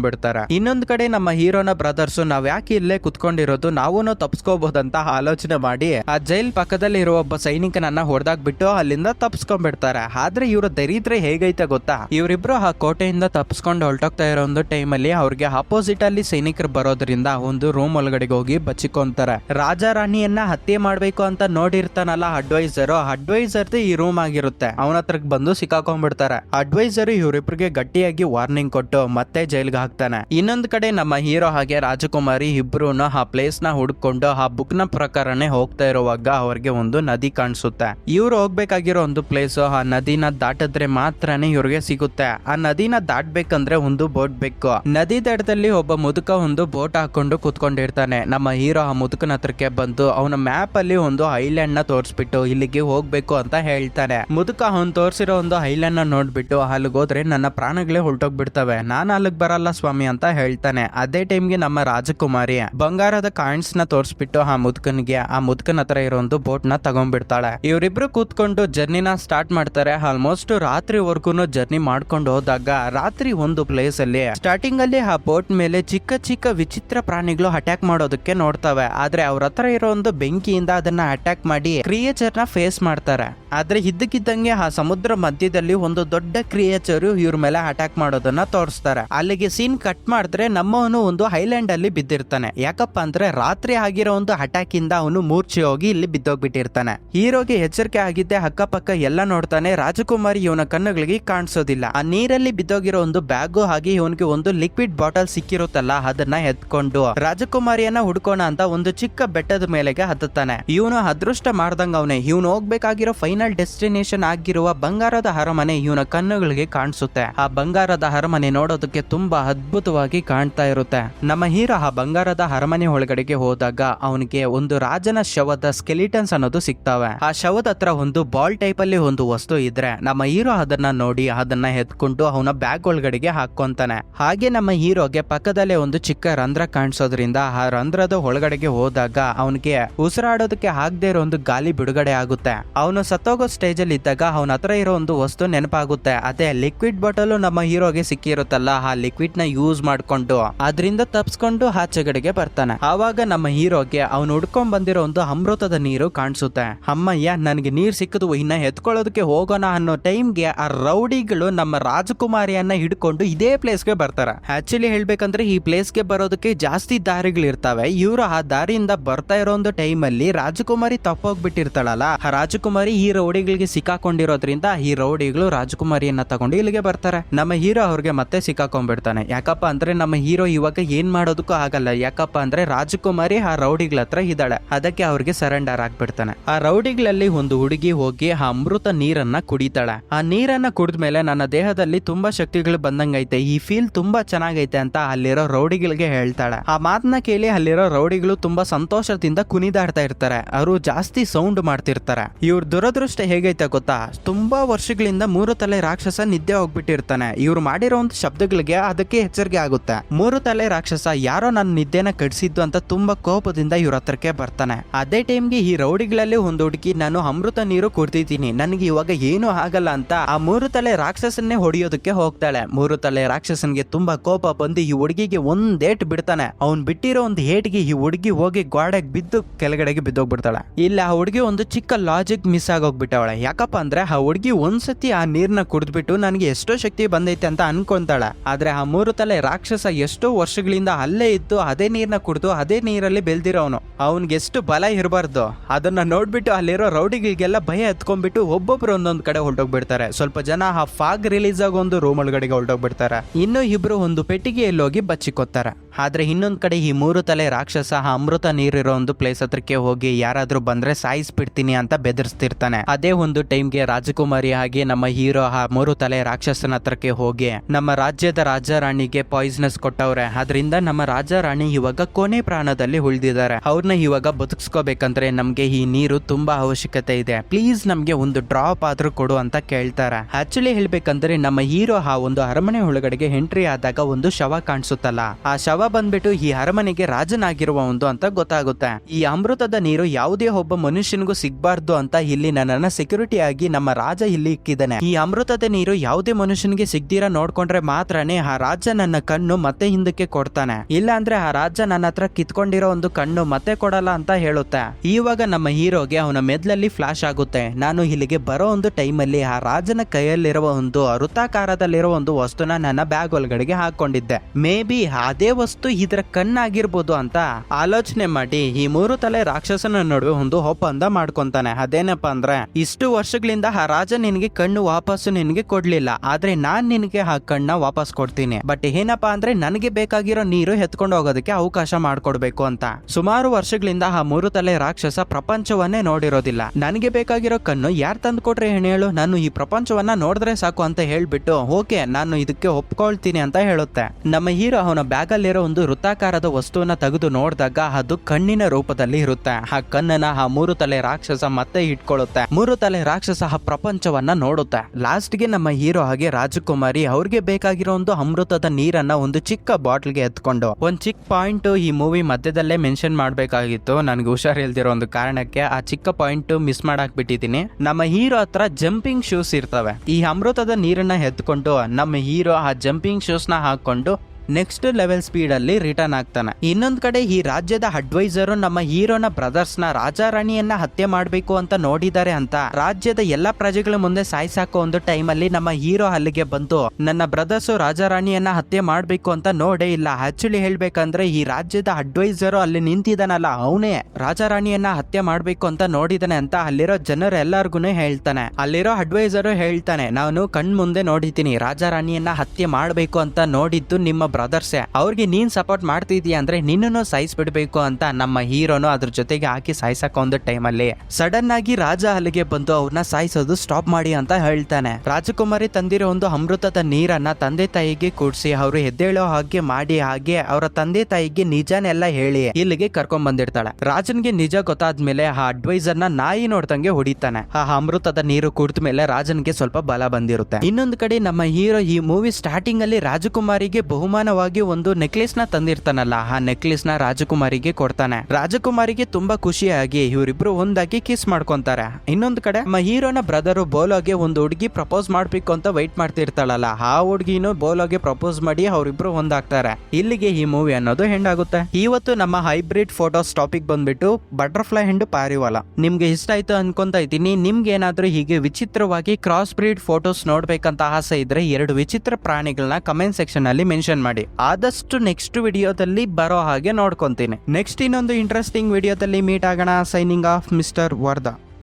ತಪ್ಸ್ಕೊಂಡ್ಬಿಡ್ತಾರೆ ಇನ್ನೊಂದ್ ಕಡೆ ನಮ್ಮ ಹೀರೋನ ಬ್ರದರ್ಸ್ ನಾವ್ ಯಾಕೆ ಇಲ್ಲೇ ಕುತ್ಕೊಂಡಿರೋದು ನಾವು ತಪ್ಸ್ಕೋಬಹುದಂತ ಆಲೋಚನೆ ಮಾಡಿ, ಆ ಜೈಲ್ ಪಕ್ಕದಲ್ಲಿ ಇರುವ ಒಬ್ಬ ಸೈನಿಕನನ್ನ ಹೊಡೆದಾಕ್ಬಿಟ್ಟು ಅಲ್ಲಿಂದ ತಪ್ಸ್ಕೊಂಡ್ಬಿಡ್ತಾರೆ. ಆದ್ರೆ ಇವರ ದರಿದ್ರೆ ಹೇಗೈತೆ ಗೊತ್ತಾ? ಇವರಿಬ್ರು ಆ ಕೋಟೆಯಿಂದ ತಪ್ಸ್ಕೊಂಡು ಹೊರಟೋಗ್ತಾ ಇರೋ ಒಂದು ಟೈಮಲ್ಲಿ ಅವ್ರಿಗೆ ಅಪೋಸಿಟ್ ಅಲ್ಲಿ ಸೈನಿಕರು ಬರೋದ್ರಿಂದ ಒಂದು ರೂಮ್ ಒಳಗಡೆಗೆ ಹೋಗಿ ಬಚ್ಚಿಕೊಂತಾರೆ. ರಾಜಾರಾಣಿಯನ್ನ ಹತ್ಯೆ ಮಾಡ್ಬೇಕು ಅಂತ ನೋಡಿರ್ತಾನಲ್ಲ ಅಡ್ವೈಸರ್ ಅಡ್ವೈಸರ್ ಈ ರೂಮ್ ಆಗಿರುತ್ತೆ. ಅವನ ಹತ್ರಕ್ ಬಂದು ಸಿಕ್ಕಾಕೊಂಡ್ಬಿಡ್ತಾರೆ. ಅಡ್ವೈಸರ್ ಇವರಿಬ್ರಿಗೆ ಗಟ್ಟಿಯಾಗಿ ವಾರ್ನಿಂಗ್ ಕೊಟ್ಟು ಮತ್ತೆ ಜೈಲ್ಗೆ ಹಾಕ್ತಾನೆ ಇನ್ನೊಂದ್ ಕಡೆ ನಮ್ಮ ಹೀರೋ ಹಾಗೆ ರಾಜಕುಮಾರಿ ಇಬ್ರು ಆ ಪ್ಲೇಸ್ನ ಹುಡ್ಕೊಂಡು ಆ ಬುಕ್ನ ಪ್ರಕಾರನೇ ಹೋಗ್ತಾ ಇರುವಾಗ ಅವ್ರಿಗೆ ಒಂದು ನದಿ ಕಾಣಿಸುತ್ತೆ. ಇವ್ರು ಹೋಗ್ಬೇಕಾಗಿರೋ ಒಂದು ಪ್ಲೇಸ್ ಆ ನದಿನ ದಾಟಿದ್ರೆ ಮಾತ್ರನೇ ಇವ್ರಿಗೆ ಸಿಗುತ್ತೆ. ಆ ನದಿನ ದಾಟ್ಬೇಕಂದ್ರೆ ಒಂದು ಬೋಟ್ ಬೇಕು. ನದಿ ದಡದಲ್ಲಿ ಒಬ್ಬ ಮುದುಕ ಒಂದು ಬೋಟ್ ಹಾಕೊಂಡು ಕುತ್ಕೊಂಡಿರ್ತಾನೆ. ನಮ್ಮ ಹೀರೋ ಆ ಮುದುಕನ ಹತ್ರಕ್ಕೆ ಬಂದು ಅವನ ಮ್ಯಾಪ್ ಅಲ್ಲಿ ಒಂದು ಐಲ್ಯಾಂಡ್ನ ತೋರಿಸ್ಬಿಟ್ಟು ಇಲ್ಲಿಗೆ ಹೋಗ್ಬೇಕು ಅಂತ ಹೇಳ್ತಾನೆ. ಮುದುಕ ಅವ್ನು ತೋರಿಸಿರೋ ಒಂದು ಐಲ್ಯಾಂಡ್ನ ನೋಡ್ಬಿಟ್ಟು ಅಲ್ಲಿಗೆ ಹೋದ್ರೆ ನನ್ನ ಪ್ರಾಣಗಳೇ ಹೊರಟೋಗ್ಬಿಡ್ತವೆ ನಾನು ಅಲ್ಲಿಗೆ ಬರಲ್ಲ ಸ್ವಾಮಿ ಅಂತ ಹೇಳ್ತಾನೆ. ಅದೇ ಟೈಮ್ಗೆ ನಮ್ಮ ರಾಜಕುಮಾರಿ ಬಂಗಾರದ ಕಾಯಿನ್ಸ್ನ ತೋರಿಸ್ಬಿಟ್ಟು ಆ ಮುದುಕನಿಗೆ, ಆ ಮುದುಕನ ಹತ್ರ ಇರೋ ಒಂದು ಬೋಟ್ನ ತಗೊಂಡ್ಬಿಡ್ತಾಳೆ. ಇವರಿಬ್ರು ಕೂತ್ಕೊಂಡು ಜರ್ನಿನ ಸ್ಟಾರ್ಟ್ ಮಾಡ್ತಾರೆ. ಆಲ್ಮೋಸ್ಟ್ ರಾತ್ರಿವರೆಗೂ ಜರ್ನಿ ಮಾಡ್ಕೊಂಡು ಹೋದಾಗ, ರಾತ್ರಿ ಒಂದು ಪ್ಲೇಸ್ ಅಲ್ಲಿ ಸ್ಟಾರ್ಟಿಂಗ್ ಅಲ್ಲಿ ಆ ಬೋಟ್ ಮೇಲೆ ಚಿಕ್ಕ ಚಿಕ್ಕ ವಿಚಿತ್ರ ಪ್ರಾಣಿಗಳು ಅಟ್ಯಾಕ್ ಮಾಡೋದಕ್ಕೆ ನೋಡ್ತವೆ. ಆದ್ರೆ ಅವ್ರ ಹತ್ರ ಇರೋ ಒಂದು ಬೆಂಕಿಯಿಂದ ಅದನ್ನ ಅಟ್ಯಾಕ್ ಮಾಡಿ ಕ್ರಿಯೇಚರ್ನ ಫೇಸ್ ಮಾಡ್ತಾರೆ. ಆದ್ರೆ ಇದ್ದಕ್ಕಿದ್ದಂಗೆ ಆ ಸಮುದ್ರ ಮಧ್ಯದಲ್ಲಿ ಒಂದು ದೊಡ್ಡ ಕ್ರಿಯೇಚರ್ ಇವ್ರ ಮೇಲೆ ಅಟ್ಯಾಕ್ ಮಾಡೋದನ್ನ ತೋರಿಸ್ತಾರೆ. ಅಲ್ಲಿಗೆ ಸೀನ್ ಕಟ್ ಮಾಡಿದ್ರೆ ನಮ್ಮವನು ಒಂದು ಹೈಲ್ಯಾಂಡ್ ಅಲ್ಲಿ ಬಿದ್ದಿರ್ತಾನೆ. ಯಾಕಪ್ಪ ಅಂದ್ರೆ ರಾತ್ರಿ ಆಗಿರೋ ಒಂದು ಅಟ್ಯಾಕ್ ಇಂದ ಅವನು ಮೂರ್ಛೆ ಹೋಗಿ ಇಲ್ಲಿ ಬಿದ್ದೋಗ್ಬಿಟ್ಟಿರ್ತಾನೆ. ಹೀರೋಗೆ ಎಚ್ಚರಿಕೆ ಆಗಿದ್ದೆ ಅಕ್ಕಪಕ್ಕ ಎಲ್ಲ ನೋಡ್ತಾನೆ, ರಾಜಕುಮಾರಿ ಇವನ ಕಣ್ಣುಗಳಿಗೆ ಕಾಣಿಸೋದಿಲ್ಲ. ಆ ನೀರಲ್ಲಿ ಬಿದ್ದೋಗಿರೋ ಒಂದು ಬ್ಯಾಗು ಹಾಗೆ ಇವನಿಗೆ ಒಂದು ಲಿಕ್ವಿಡ್ ಬಾಟಲ್ ಸಿಕ್ಕಿರುತ್ತಲ್ಲ, ಅದನ್ನ ಎತ್ಕೊಂಡು ರಾಜಕುಮಾರಿಯನ್ನ ಹುಡ್ಕೋಣ ಅಂತ ಒಂದು ಚಿಕ್ಕ ಬೆಟ್ಟದ ಮೇಲೆಗೆ ಹತ್ತುತ್ತಾನೆ. ಇವನು ಅದೃಷ್ಟ ಮಾಡ್ದಂಗ ಅವನೇ. ಇವನು ಹೋಗ್ಬೇಕಾಗಿರೋ ಫೈನಲ್ ಡೆಸ್ಟಿನೇಷನ್ ಆಗಿರುವ ಬಂಗಾರದ ಅರಮನೆ ಇವನ ಕಣ್ಣುಗಳಿಗೆ ಕಾಣಿಸುತ್ತೆ. ಆ ಬಂಗಾರದ ಅರಮನೆ ನೋಡೋದಕ್ಕೆ ತುಂಬಾ ಅದ್ಭುತವಾಗಿ ಕಾಣ್ತಾ ಇರುತ್ತೆ. ನಮ್ಮ ಹೀರೋ ಆ ಬಂಗಾರದ ಅರಮನೆ ಒಳಗಡೆಗೆ ಹೋದಾಗ ಅವನಿಗೆ ಒಂದು ರಾಜನ ಶವದ ಸ್ಕೆಲಿಟನ್ಸ್ ಅನ್ನೋದು ಸಿಗ್ತಾವೆ. ಆ ಶವದ ಹತ್ರ ಒಂದು ಬಾಲ್ ಟೈಪ್ ಅಲ್ಲಿ ಒಂದು ವಸ್ತು ಇದ್ರೆ ನಮ್ಮ ಹೀರೋ ಅದನ್ನ ನೋಡಿ ಅದನ್ನ ಎತ್ಕೊಂಡು ಅವನ ಬ್ಯಾಗ್ ಒಳಗಡೆಗೆ ಹಾಕೊಂತಾನೆ ಹಾಗೆ ನಮ್ಮ ಹೀರೋಗೆ ಪಕ್ಕದಲ್ಲೇ ಒಂದು ಚಿಕ್ಕ ರಂಧ್ರ ಕಾಣಿಸೋದ್ರಿಂದ ಆ ರಂಧ್ರದ ಒಳಗಡೆಗೆ ಹೋದಾಗ ಅವನಿಗೆ ಉಸಿರಾಡೋದಕ್ಕೆ ಆಗದೆ ಇರೋ ಒಂದು ಗಾಲಿ ಬಿಡುಗಡೆ ಆಗುತ್ತೆ. ಅವನು ಸತ್ತೋಗೋ ಸ್ಟೇಜ್ ಅಲ್ಲಿ ಇದ್ದಾಗ ಅವನ ಹತ್ರ ಇರೋ ಒಂದು ವಸ್ತು ನೆನಪಾಗುತ್ತೆ. ಅದೇ ಲಿಕ್ವಿಡ್ ಬಾಟಲ್ ನಮ್ಮ ಹೀರೋಗೆ ಸಿಕ್ಕಿರುತ್ತಲ್ಲ, ಆ ಲಿಕ್ವಿಡ್ನ ಯೂಸ್ ಮಾಡ್ಕೊಂಡು ಅದರಿಂದ ತಪ್ಸ್ಕೊಂಡು ಆಚೆಗಡೆಗೆ ಬರ್ತಾನೆ. ಆವಾಗ ನಮ್ಮ ಹೀರೋಗೆ ಅವನು ಹುಡ್ಕೊಂಡ್ ಬಂದಿರೋ ಒಂದು ಅಮೃತದ ನೀರು ಕಾಣಿಸುತ್ತೆ. ಅಮ್ಮಯ್ಯ, ನನಗೆ ನೀರ್ ಸಿಕ್ಕದು ಇನ್ನ ಎತ್ಕೊಳ್ಳೋದಕ್ಕೆ ಹೋಗೋಣ ಅನ್ನೋ ಟೈಮ್ಗೆ ಆ ರೌಡಿಗಳು ನಮ್ಮ ರಾಜಕುಮಾರಿಯನ್ನ ಹಿಡ್ಕೊಂಡು ಇದೇ ಪ್ಲೇಸ್ಗೆ ಬರ್ತಾರೆ. ಆಕ್ಚುಲಿ ಹೇಳ್ಬೇಕಂದ್ರೆ ಈ ಪ್ಲೇಸ್ಗೆ ಬರೋದಕ್ಕೆ ಜಾಸ್ತಿ ದಾರಿಗಳಿರ್ತಾವೆ. ಇವರು ಆ ದಾರಿಯಿಂದ ಬರ್ತಾ ಇರೋ ಒಂದು ಟೈಮಲ್ಲಿ ರಾಜಕುಮಾರಿ ತಪ್ಪೋಗ್ಬಿಟ್ಟಿರ್ತಾಳಲ್ಲ. ಆ ರಾಜಕುಮಾರಿ ಈ ರೌಡಿಗಳಿಗೆ ಸಿಕ್ಕಾಕೊಂಡಿರೋದ್ರಿಂದ ಈ ರೌಡಿಗಳು ರಾಜಕುಮಾರಿಯನ್ನ ತಗೊಂಡು ಇಲ್ಲಿಗೆ ಬರ್ತಾರೆ. ನಮ್ಮ ಹೀರೋ ಅವ್ರಿಗೆ ಮತ್ತೆ ಸಿಕ್ಕಾಕೊಂಡ್ಬಿಡ್ತಾನೆ. ಯಾಕಪ್ಪ ಅಂದ್ರೆ ನಮ್ಮ ಹೀರೋ ಇವಾಗ ಏನ್ ಮಾಡೋದಕ್ಕೂ ಆಗಲ್ಲ. ಯಾಕಪ್ಪ ಅಂದ್ರೆ ರಾಜಕುಮಾರಿ ಆ ರೌಡಿಗಳ ಹತ್ರ ಇದ್ದಾಳೆ. ಅದಕ್ಕೆ ಅವ್ರಿಗೆ ಸರೆಂಡರ್ ಆಗ್ಬಿಡ್ತಾನೆ. ಆ ರೌಡಿಗಳಲ್ಲಿ ಒಂದು ಹುಡುಗಿ ಹೋಗಿ ಆ ಅಮೃತ ನೀರನ್ನ ಕುಡಿತಾಳೆ. ಆ ನೀರನ್ನ ಕುಡಿದ್ಮೇಲೆ ನನ್ನ ದೇಹದಲ್ಲಿ ತುಂಬಾ ಶಕ್ತಿಗಳು ಬಂದಂಗೈತೆ. ಈ ಫೀಲ್ ತುಂಬಾ ಚೆನ್ನಾಗೈತೆ ಅಂತ ಅಲ್ಲಿರೋ ರೌಡಿಗಳಿಗೆ ಹೇಳ್ತಾಳೆ. ಆ ಮಾತನ್ನ ಕೇಳಿ ಅಲ್ಲಿರೋ ರೌಡಿಗಳು ತುಂಬಾ ಸಂತೋಷದಿಂದ ಕುಣಿದಾಡ್ತಾ ಇರ್ತಾರೆ. ಅವರು ಜಾಸ್ತಿ ಸೌಂಡ್ ಮಾಡ್ತಿರ್ತಾರೆ. ಇವ್ರ ದುರದೃಷ್ಟ ಹೇಗೈತೆ ಗೊತ್ತಾ? ತುಂಬಾ ವರ್ಷಗಳಿಂದ ಮೂರು ತಲೆ ರಾಕ್ಷಸ ನಿದ್ದೆ ಹೋಗ್ಬಿಟ್ಟಿರ್ತಾನೆ. ಇವ್ರು ಮಾಡಿರೋ ಶಬ್ದಗಳಿಗೆ ಅದಕ್ಕೆ ಎಚ್ಚರಿಕೆ ಆಗುತ್ತೆ. ಮೂರು ತಲೆ ರಾಕ್ಷಸ ಯಾರೋ ನನ್ನ ನಿದ್ದೆನ ಕಡಿಸಿದ್ದು ಅಂತ ತುಂಬಾ ಕೋಪದಿಂದ ಇವ್ರ ಹತ್ರಕ್ಕೆ ಬರ್ತಾನೆ. ಅದೇ ಟೈಮ್ಗೆ ಈ ರೌಡಿಗಳಲ್ಲಿ ಒಂದು ಹುಡುಗಿ ನಾನು ಅಮೃತ ನೀರು ಕುಡ್ತಿದ್ದೀನಿ ನನಗೆ ಇವಾಗ ಏನು ಆಗಲ್ಲ ಅಂತ ಆ ಮೂರು ತಲೆ ರಾಕ್ಷಸನ್ನೇ ಹೊಡೆಯೋದಕ್ಕೆ ಹೋಗ್ತಾಳೆ. ಮೂರು ತಲೆ ರಾಕ್ಷಸನ್ಗೆ ತುಂಬಾ ಕೋಪ ಬಂದು ಈ ಹುಡುಗಿಗೆ ಒಂದೇಟ್ ಬಿಡ್ತಾನೆ. ಅವ್ನ್ ಬಿಟ್ಟಿರೋ ಒಂದು ಏಟ್ಗೆ ಈ ಹುಡುಗಿ ಹೋಗಿ ಗೋಡೆಗೆ ಬಿದ್ದು ಕೆಳಗಡೆಗೆ ಬಿದ್ದೋಗ್ಬಿಡ್ತಾಳೆ. ಇಲ್ಲ, ಆ ಹುಡುಗಿ ಒಂದು ಚಿಕ್ಕ ಲಾಜಿಕ್ ಮಿಸ್ ಆಗೋಗ್ಬಿಟ್ಟವಳೆ. ಯಾಕಪ್ಪ ಅಂದ್ರೆ ಆ ಹುಡುಗಿ ಒಂದ್ಸತಿ ಆ ನೀರ್ನ ಕುಡಿದ್ಬಿಟ್ಟು ನನಗೆ ಎಷ್ಟೋ ಶಕ್ತಿ ಬಂದೈತೆ ಅಂತ ಅನ್ಕೊಂತಾಳೆ. ಆದ್ರೆ ಆ ಮೂರು ತಲೆ ರಾಕ್ಷಸ ಎಷ್ಟೋ ವರ್ಷಗಳಿಂದ ಅಲ್ಲೇ ಇದ್ದು ಅದೇ ನೀರನ್ನ ಕುಡಿದು ಅದೇ ನೀರಲ್ಲಿ ಬೆಳೆದಿರೋನು. ಅವನ್ಗೆ ಎಷ್ಟು ಬಲ ಇರಬಾರ್ದು. ಅದನ್ನ ನೋಡ್ಬಿಟ್ಟು ಅಲ್ಲಿರೋ ರೌಡಿಗಳಿಗೆಲ್ಲ ಭಯ ಎತ್ಕೊಂಡ್ಬಿಟ್ಟು ಒಬ್ಬೊಬ್ರು ಒಂದೊಂದ್ ಕಡೆ ಹೊರಟೋಗ್ಬಿಡ್ತಾರೆ. ಸ್ವಲ್ಪ ಜನ ಆ ಫಾಗ್ ರಿಲೀಸ್ ಆಗೋ ಒಂದು ರೂಮ್ ಒಳಗಡೆಗೆ ಹೊರಟೋಗ್ಬಿಡ್ತಾರೆ. ಇನ್ನು ಇಬ್ರು ಒಂದು ಪೆಟ್ಟಿಗೆಯಲ್ಲಿ ಹೋಗಿ ಬಚ್ಚಿಕೊತ್ತಾರೆ. ಆದ್ರೆ ಇನ್ನೊಂದ್ ಕಡೆ ಈ ಮೂರು ತಲೆ ರಾಕ್ಷಸ ಅಮೃತ ನೀರಿರೋ ಒಂದು ಪ್ಲೇಸ್ ಹತ್ರಕ್ಕೆ ಹೋಗಿ ಯಾರಾದ್ರೂ ಬಂದ್ರೆ ಸಾಯಿಸ್ಬಿಡ್ತೀನಿ ಅಂತ ಬೆದರಿಸ್ತಿರ್ತಾನೆ. ಅದೇ ಒಂದು ಟೈಮ್ಗೆ ರಾಜಕುಮಾರಿ ಆಗಿ ನಮ್ಮ ಹೀರೋ ಆ ಮೂರು ತಲೆ ರಾಕ್ಷಸನ ಹತ್ರಕ್ಕೆ ಹೋಗಿ ನಮ್ಮ ರಾಜ್ಯದ ರಾಜ ರಾಣಿಗೆ ಪಾಯ್ಸನಸ್ ಕೊಟ್ಟವ್ರೆ. ಅದರಿಂದ ನಮ್ಮ ರಾಜ ರಾಣಿ ಇವಾಗ ಕೊನೆ ಪ್ರಾಣದಲ್ಲಿ ಉಳಿದಿದ್ದಾರೆ. ಅವ್ರನ್ನ ಇವಾಗ ಬದುಕಿಸ್ಕೋಬೇಕಂದ್ರೆ ನಮ್ಗೆ ಈ ನೀರು ತುಂಬಾ ಅವಶ್ಯಕತೆ ಇದೆ. ಪ್ಲೀಸ್ ನಮ್ಗೆ ಒಂದು ಡ್ರಾಪ್ ಆದ್ರೂ ಕೊಡು ಅಂತ ಕೇಳ್ತಾರೆ. ಆಕ್ಚುಲಿ ಹೇಳ್ಬೇಕಂದ್ರೆ ನಮ್ಮ ಹೀರೋ ಆ ಒಂದು ಅರಮನೆ ಒಳಗಡೆಗೆ ಎಂಟ್ರಿ ಆದಾಗ ಒಂದು ಶವ ಕಾಣಿಸುತ್ತಲ್ಲ. ಆ ಶವ ಬಂದ್ಬಿಟ್ಟು ಈ ಅರಮನೆಗೆ ರಾಜನಾಗಿರುವ ಒಂದು ಅಂತ ಗೊತ್ತಾಗುತ್ತೆ. ಈ ಅಮೃತದ ನೀರು ಯಾವುದೇ ಒಬ್ಬ ಮನುಷ್ಯನಿಗೂ ಸಿಗ್ಬಾರ್ದು ಅಂತ ಇಲ್ಲಿ ನನ್ನನ್ನ ಸೆಕ್ಯೂರಿಟಿ ಆಗಿ ನಮ್ಮ ರಾಜ ಇಲ್ಲಿ ಇಕ್ಕಿದ್ದಾನೆ. ಈ ಅಮೃತದ ನೀರು ಯಾವುದೇ ಮನುಷ್ಯನಿಗೆ ಸಿಗ್ದಿರ ನೋಡ್ಕೊಂಡ್ರೆ ಮಾತ್ರನೇ ಆ ರಾಜ ನನ್ನ ಕಣ್ಣು ಮತ್ತೆ ಹಿಂದಕ್ಕೆ ಕೊಡ್ತಾನೆ. ಇಲ್ಲ ಅಂದ್ರೆ ಆ ರಾಜ ನನ್ನ ಹತ್ರ ಕಿತ್ಕೊಂಡಿರೋ ಒಂದು ಕಣ್ಣು ಮತ್ತೆ ಕೊಡಲ್ಲ ಅಂತ ಹೇಳುತ್ತೆ. ಇವಾಗ ನಮ್ಮ ಹೀರೋಗೆ ಅವನ ಮೆದ್ಲಲ್ಲಿ ಫ್ಲಾಶ್ ಆಗುತ್ತೆ. ನಾನು ಇಲ್ಲಿಗೆ ಬರೋ ಒಂದು ಟೈಮಲ್ಲಿ ಆ ರಾಜನ ಕೈಯಲ್ಲಿರುವ ಒಂದು ವೃತ್ತಾಕಾರದಲ್ಲಿರೋ ಒಂದು ವಸ್ತುನ ನನ್ನ ಬ್ಯಾಗ್ ಒಳಗಡೆಗೆ ಹಾಕೊಂಡಿದ್ದೆ ಮೇ ಬಿ ಅದೇ ವಸ್ತು ಇದರ ಕಣ್ಣಾಗಿರ್ಬೋದು ಅಂತ ಆಲೋಚನೆ ಮಾಡಿ ಈ ಮೂರು ತಲೆ ರಾಕ್ಷಸನ ನಡುವೆ ಒಂದು ಒಪ್ಪಂದ ಮಾಡ್ಕೊಂತಾನೆ. ಅದೇನಪ್ಪ ಅಂದ್ರೆ, ಇಷ್ಟು ವರ್ಷಗಳಿಂದ ಆ ರಾಜ ನಿನಗೆ ಕಣ್ಣು ವಾಪಸ್ಸು ನಿನಗೆ ಕೊಡ್ಲಿಲ್ಲ. ಆದ್ರೆ ನಾನ್ ನಿನಗೆ ಆ ಕಣ್ಣ ವಾಪಸ್ ಕೊಡ್ತೀನಿ. ಬಟ್ ಏನಪ್ಪಾ ಅಂದ್ರೆ ನನಗೆ ಬೇಕಾಗಿರೋ ನೀರು ಎತ್ಕೊಂಡು ಹೋಗೋದಕ್ಕೆ ಅವಕಾಶ ಮಾಡ್ಕೊಡ್ಬೇಕು ಅಂತ. ಸುಮಾರು ವರ್ಷಗಳಿಂದ ಆ ಮೂರು ತಲೆ ರಾಕ್ಷಸ ಪ್ರಪಂಚವನ್ನೇ ನೋಡಿರೋದಿಲ್ಲ. ನನಗೆ ಬೇಕಾಗಿರೋ ಕಣ್ಣು ಯಾರು ತಂದು ಕೊಟ್ರೆ ಹೇಳು? ನಾನು ಈ ಪ್ರಪಂಚವನ್ನ ನೋಡಿದ್ರೆ ಸಾಕು ಅಂತ ಹೇಳ್ಬಿಟ್ಟು, ಓಕೆ, ನಾನು ಇದಕ್ಕೆ ಒಪ್ಕೊಳ್ತೀನಿ ಅಂತ ಹೇಳುತ್ತೆ. ನಮ್ಮ ಹೀರೋ ಅವನ ಬ್ಯಾಗ್ ಅಲ್ಲಿರೋ ಒಂದು ವೃತ್ತಾಕಾರದ ವಸ್ತುವನ್ನ ತೆಗೆದು ನೋಡಿದಾಗ ಅದು ಕಣ್ಣಿನ ರೂಪದಲ್ಲಿ ಇರುತ್ತೆ. ಆ ಕಣ್ಣನ್ನ ಆ ಮೂರು ತಲೆ ರಾಕ್ಷಸ ಮತ್ತೆ ಇಟ್ಕೊಳ್ಳುತ್ತೆ. ಮೂರು ತಲೆ ರಾಕ್ಷಸ ಆ ಪ್ರಪಂಚವನ್ನ ನೋಡುತ್ತೆ. ಲಾಸ್ಟ್ಗೆ ನಮ್ಮ ಹೀರೋ ಹಾಗೆ ರಾಜಕುಮಾರಿ ಅವ್ರಿಗೆ ಬೇಕಾಗಿರೋ ಒಂದು ಅಮೃತದ ನೀರನ್ನ ಒಂದು ಚಿಕ್ಕ ಬಾಟ್ಲ್ಗೆ ಎತ್ಕೊಂಡು, ಒಂದ್ ಚಿಕ್ಕ ಪಾಯಿಂಟ್ ಈ ಮೂವಿ ಮಧ್ಯದಲ್ಲೇ ಮೆನ್ಷನ್ ಮಾಡ್ಬೇಕಾಗಿತ್ತು. ನನ್ಗೆ ಹುಷಾರಿಲ್ದಿರೋ ಒಂದು ಕಾರಣಕ್ಕೆ ಆ ಚಿಕ್ಕ ಪಾಯಿಂಟ್ ಮಿಸ್ ಮಾಡಾಕ್ ಬಿಟ್ಟಿದ್ದೀನಿ ನಮ್ಮ ಹೀರೋ ಹತ್ರ ಜಂಪಿಂಗ್ ಶೂಸ್ ಇರ್ತವೆ. ಈ ಅಮೃತದ ನೀರನ್ನ ಎತ್ಕೊಂಡು, ನಮ್ಮ ಹೀರೋ ಆ ಜಂಪಿಂಗ್ ಶೂಸ್ನ ಹಾಕೊಂಡು ನೆಕ್ಸ್ಟ್ ಲೆವೆಲ್ ಸ್ಪೀಡ್ ಅಲ್ಲಿ ರಿಟರ್ನ್ ಆಗ್ತಾನೆ. ಇನ್ನೊಂದ್ ಕಡೆ ಈ ರಾಜ್ಯದ ಅಡ್ವೈಸರ್ ನಮ್ಮ ಹೀರೋನ ಬ್ರದರ್ಸ್ನ ರಾಜಾರಾಣಿಯನ್ನ ಹತ್ಯೆ ಮಾಡಬೇಕು ಅಂತ ನೋಡಿದ್ದಾರೆ ಅಂತ. ರಾಜ್ಯದ ಎಲ್ಲಾ ಪ್ರಜೆಗಳ ಮುಂದೆ ಸಾಯಿಸಾಕೋ ಒಂದು ಟೈಮ್ ಅಲ್ಲಿ ನಮ್ಮ ಹೀರೋ ಅಲ್ಲಿಗೆ ಬಂತು ನನ್ನ ಬ್ರದರ್ಸ್ ರಾಜಾರಾಣಿಯನ್ನ ಹತ್ಯೆ ಮಾಡ್ಬೇಕು ಅಂತ ನೋಡೇ ಇಲ್ಲ. ಆಕ್ಚುಲಿ ಹೇಳ್ಬೇಕಂದ್ರೆ ಈ ರಾಜ್ಯದ ಅಡ್ವೈಸರ್ ಅಲ್ಲಿ ನಿಂತಿದ್ದಾನಲ್ಲ ಅವನೇ ರಾಜಾರಾಣಿಯನ್ನ ಹತ್ಯೆ ಮಾಡ್ಬೇಕು ಅಂತ ನೋಡಿದಾನೆ ಅಂತ ಅಲ್ಲಿರೋ ಜನರು ಎಲ್ಲಾರ್ಗು ಹೇಳ್ತಾನೆ. ಅಲ್ಲಿರೋ ಅಡ್ವೈಸರ್ ಹೇಳ್ತಾನೆ, ನಾನು ಕಣ್ ಮುಂದೆ ನೋಡಿದ್ದೀನಿ, ರಾಜಾರಾಣಿಯನ್ನ ಹತ್ಯೆ ಮಾಡ್ಬೇಕು ಅಂತ ನೋಡಿದ್ದು ನಿಮ್ಮ ಬ್ರದರ್ಸೆ, ಅವ್ರಿಗೆ ನೀನ್ ಸಪೋರ್ಟ್ ಮಾಡ್ತಿದ್ಯಾ ಅಂದ್ರೆ ನಿನ್ನನ್ನು ಸಾಯಿಸ್ಬಿಡ್ಬೇಕು ಅಂತ ನಮ್ಮ ಹೀರೋನು ಅದ್ರ ಜೊತೆಗೆ ಹಾಕಿ ಸಾಯ್ಸಕ್ ಒಂದು ಟೈಮಲ್ಲಿ. ಸಡನ್ ಆಗಿ ರಾಜ ಅಲ್ಲಿಗೆ ಬಂದು ಅವ್ರನ್ನ ಸಾಯಿಸೋದು ಸ್ಟಾಪ್ ಮಾಡಿ ಅಂತ ಹೇಳ್ತಾನೆ. ರಾಜಕುಮಾರಿ ತಂದಿರೋ ಒಂದು ಅಮೃತದ ನೀರನ್ನ ತಂದೆ ತಾಯಿಗೆ ಕೂಡ್ಸಿ, ಅವರು ಎದ್ದೇಳೋ ಹಾಗೆ ಮಾಡಿ ಹಾಗೆ ಅವರ ತಂದೆ ತಾಯಿಗೆ ನಿಜನೆಲ್ಲ ಹೇಳಿ ಇಲ್ಲಿಗೆ ಕರ್ಕೊಂಡ್ ಬಂದಿರ್ತಾಳೆ. ರಾಜನ್ಗೆ ನಿಜ ಗೊತ್ತಾದ್ಮೇಲೆ ಆ ಅಡ್ವೈಸರ್ನ ನಾಯಿ ನೋಡ್ದಂಗೆ ಹೊಡಿತಾನೆ. ಆ ಅಮೃತದ ನೀರು ಕುಡಿದ ಮೇಲೆ ರಾಜನ್ಗೆ ಸ್ವಲ್ಪ ಬಲ ಬಂದಿರುತ್ತೆ. ಇನ್ನೊಂದು ಕಡೆ ನಮ್ಮ ಹೀರೋ ಈ ಮೂವಿ ಸ್ಟಾರ್ಟಿಂಗ್ ಅಲ್ಲಿ ರಾಜಕುಮಾರಿಗೆ ಬಹುಮಾನವಾಗಿ ಒಂದು ನೆಕ್ಲೆಸ್ನ ತಂದಿರ್ತಾನಲ್ಲ, ಆ ನೆಕ್ಲೆಸ್ನ ರಾಜಕುಮಾರಿಗೆ ಕೊಡ್ತಾನೆ. ರಾಜಕುಮಾರಿಗೆ ತುಂಬಾ ಖುಷಿಯಾಗಿ ಇವರಿಬ್ರು ಒಂದಾಗಿ ಕಿಸ್ ಮಾಡ್ಕೊಂತಾರೆ. ಇನ್ನೊಂದ್ ಕಡೆ, ನಮ್ಮ ಹೀರೋನ ಬ್ರದರ್ ಬೋಲೋಗೆ ಒಂದು ಹುಡುಗಿ ಪ್ರಪೋಸ್ ಮಾಡ್ಬೇಕು ಅಂತ ವೈಟ್ ಮಾಡ್ತಿರ್ತಾಳಲ್ಲ, ಆ ಹುಡುಗಿನು ಬೋಲೋಗೆ ಪ್ರಪೋಸ್ ಮಾಡಿ ಅವರಿಬ್ರು ಒಂದಾಗ್ತಾರೆ. ಇಲ್ಲಿಗೆ ಈ ಮೂವಿ ಅನ್ನೋದು ಹೆಂಡಾಗುತ್ತೆ ಇವತ್ತು ನಮ್ಮ ಹೈಬ್ರಿಡ್ ಫೋಟೋಸ್ ಟಾಪಿಕ್ ಬಂದ್ಬಿಟ್ಟು, ಬಟರ್ಫ್ಲೈ ಹೆಂಡ್ ಪಾರಿವಾಲ. ನಿಮ್ಗೆ ಇಷ್ಟ ಆಯ್ತು ಅನ್ಕೊಂತ ಇದ್ದೀನಿ ನಿಮ್ಗೆ ಏನಾದ್ರೂ ಹೀಗೆ ವಿಚಿತ್ರವಾಗಿ ಕ್ರಾಸ್ ಬ್ರೀಡ್ ಫೋಟೋಸ್ ನೋಡ್ಬೇಕಂತ ಆಸೆ ಇದ್ರೆ ಎರಡು ವಿಚಿತ್ರ ಪ್ರಾಣಿಗಳನ್ನ ಕಮೆಂಟ್ ಸೆಕ್ಷನ್ ಅಲ್ಲಿ ಮೆನ್ಷನ್ ಮಾಡಿ. ಆದಷ್ಟು ನೆಕ್ಸ್ಟ್ ವಿಡಿಯೋದಲ್ಲಿ ಬರೋ ಹಾಗೆ ನೋಡ್ಕೊಂತೀನಿ. ನೆಕ್ಸ್ಟ್ ಇನ್ನೊಂದು ಇಂಟ್ರೆಸ್ಟಿಂಗ್ ವಿಡಿಯೋದಲ್ಲಿ ಮೀಟ್ ಆಗೋಣ. Signing off mister Vardha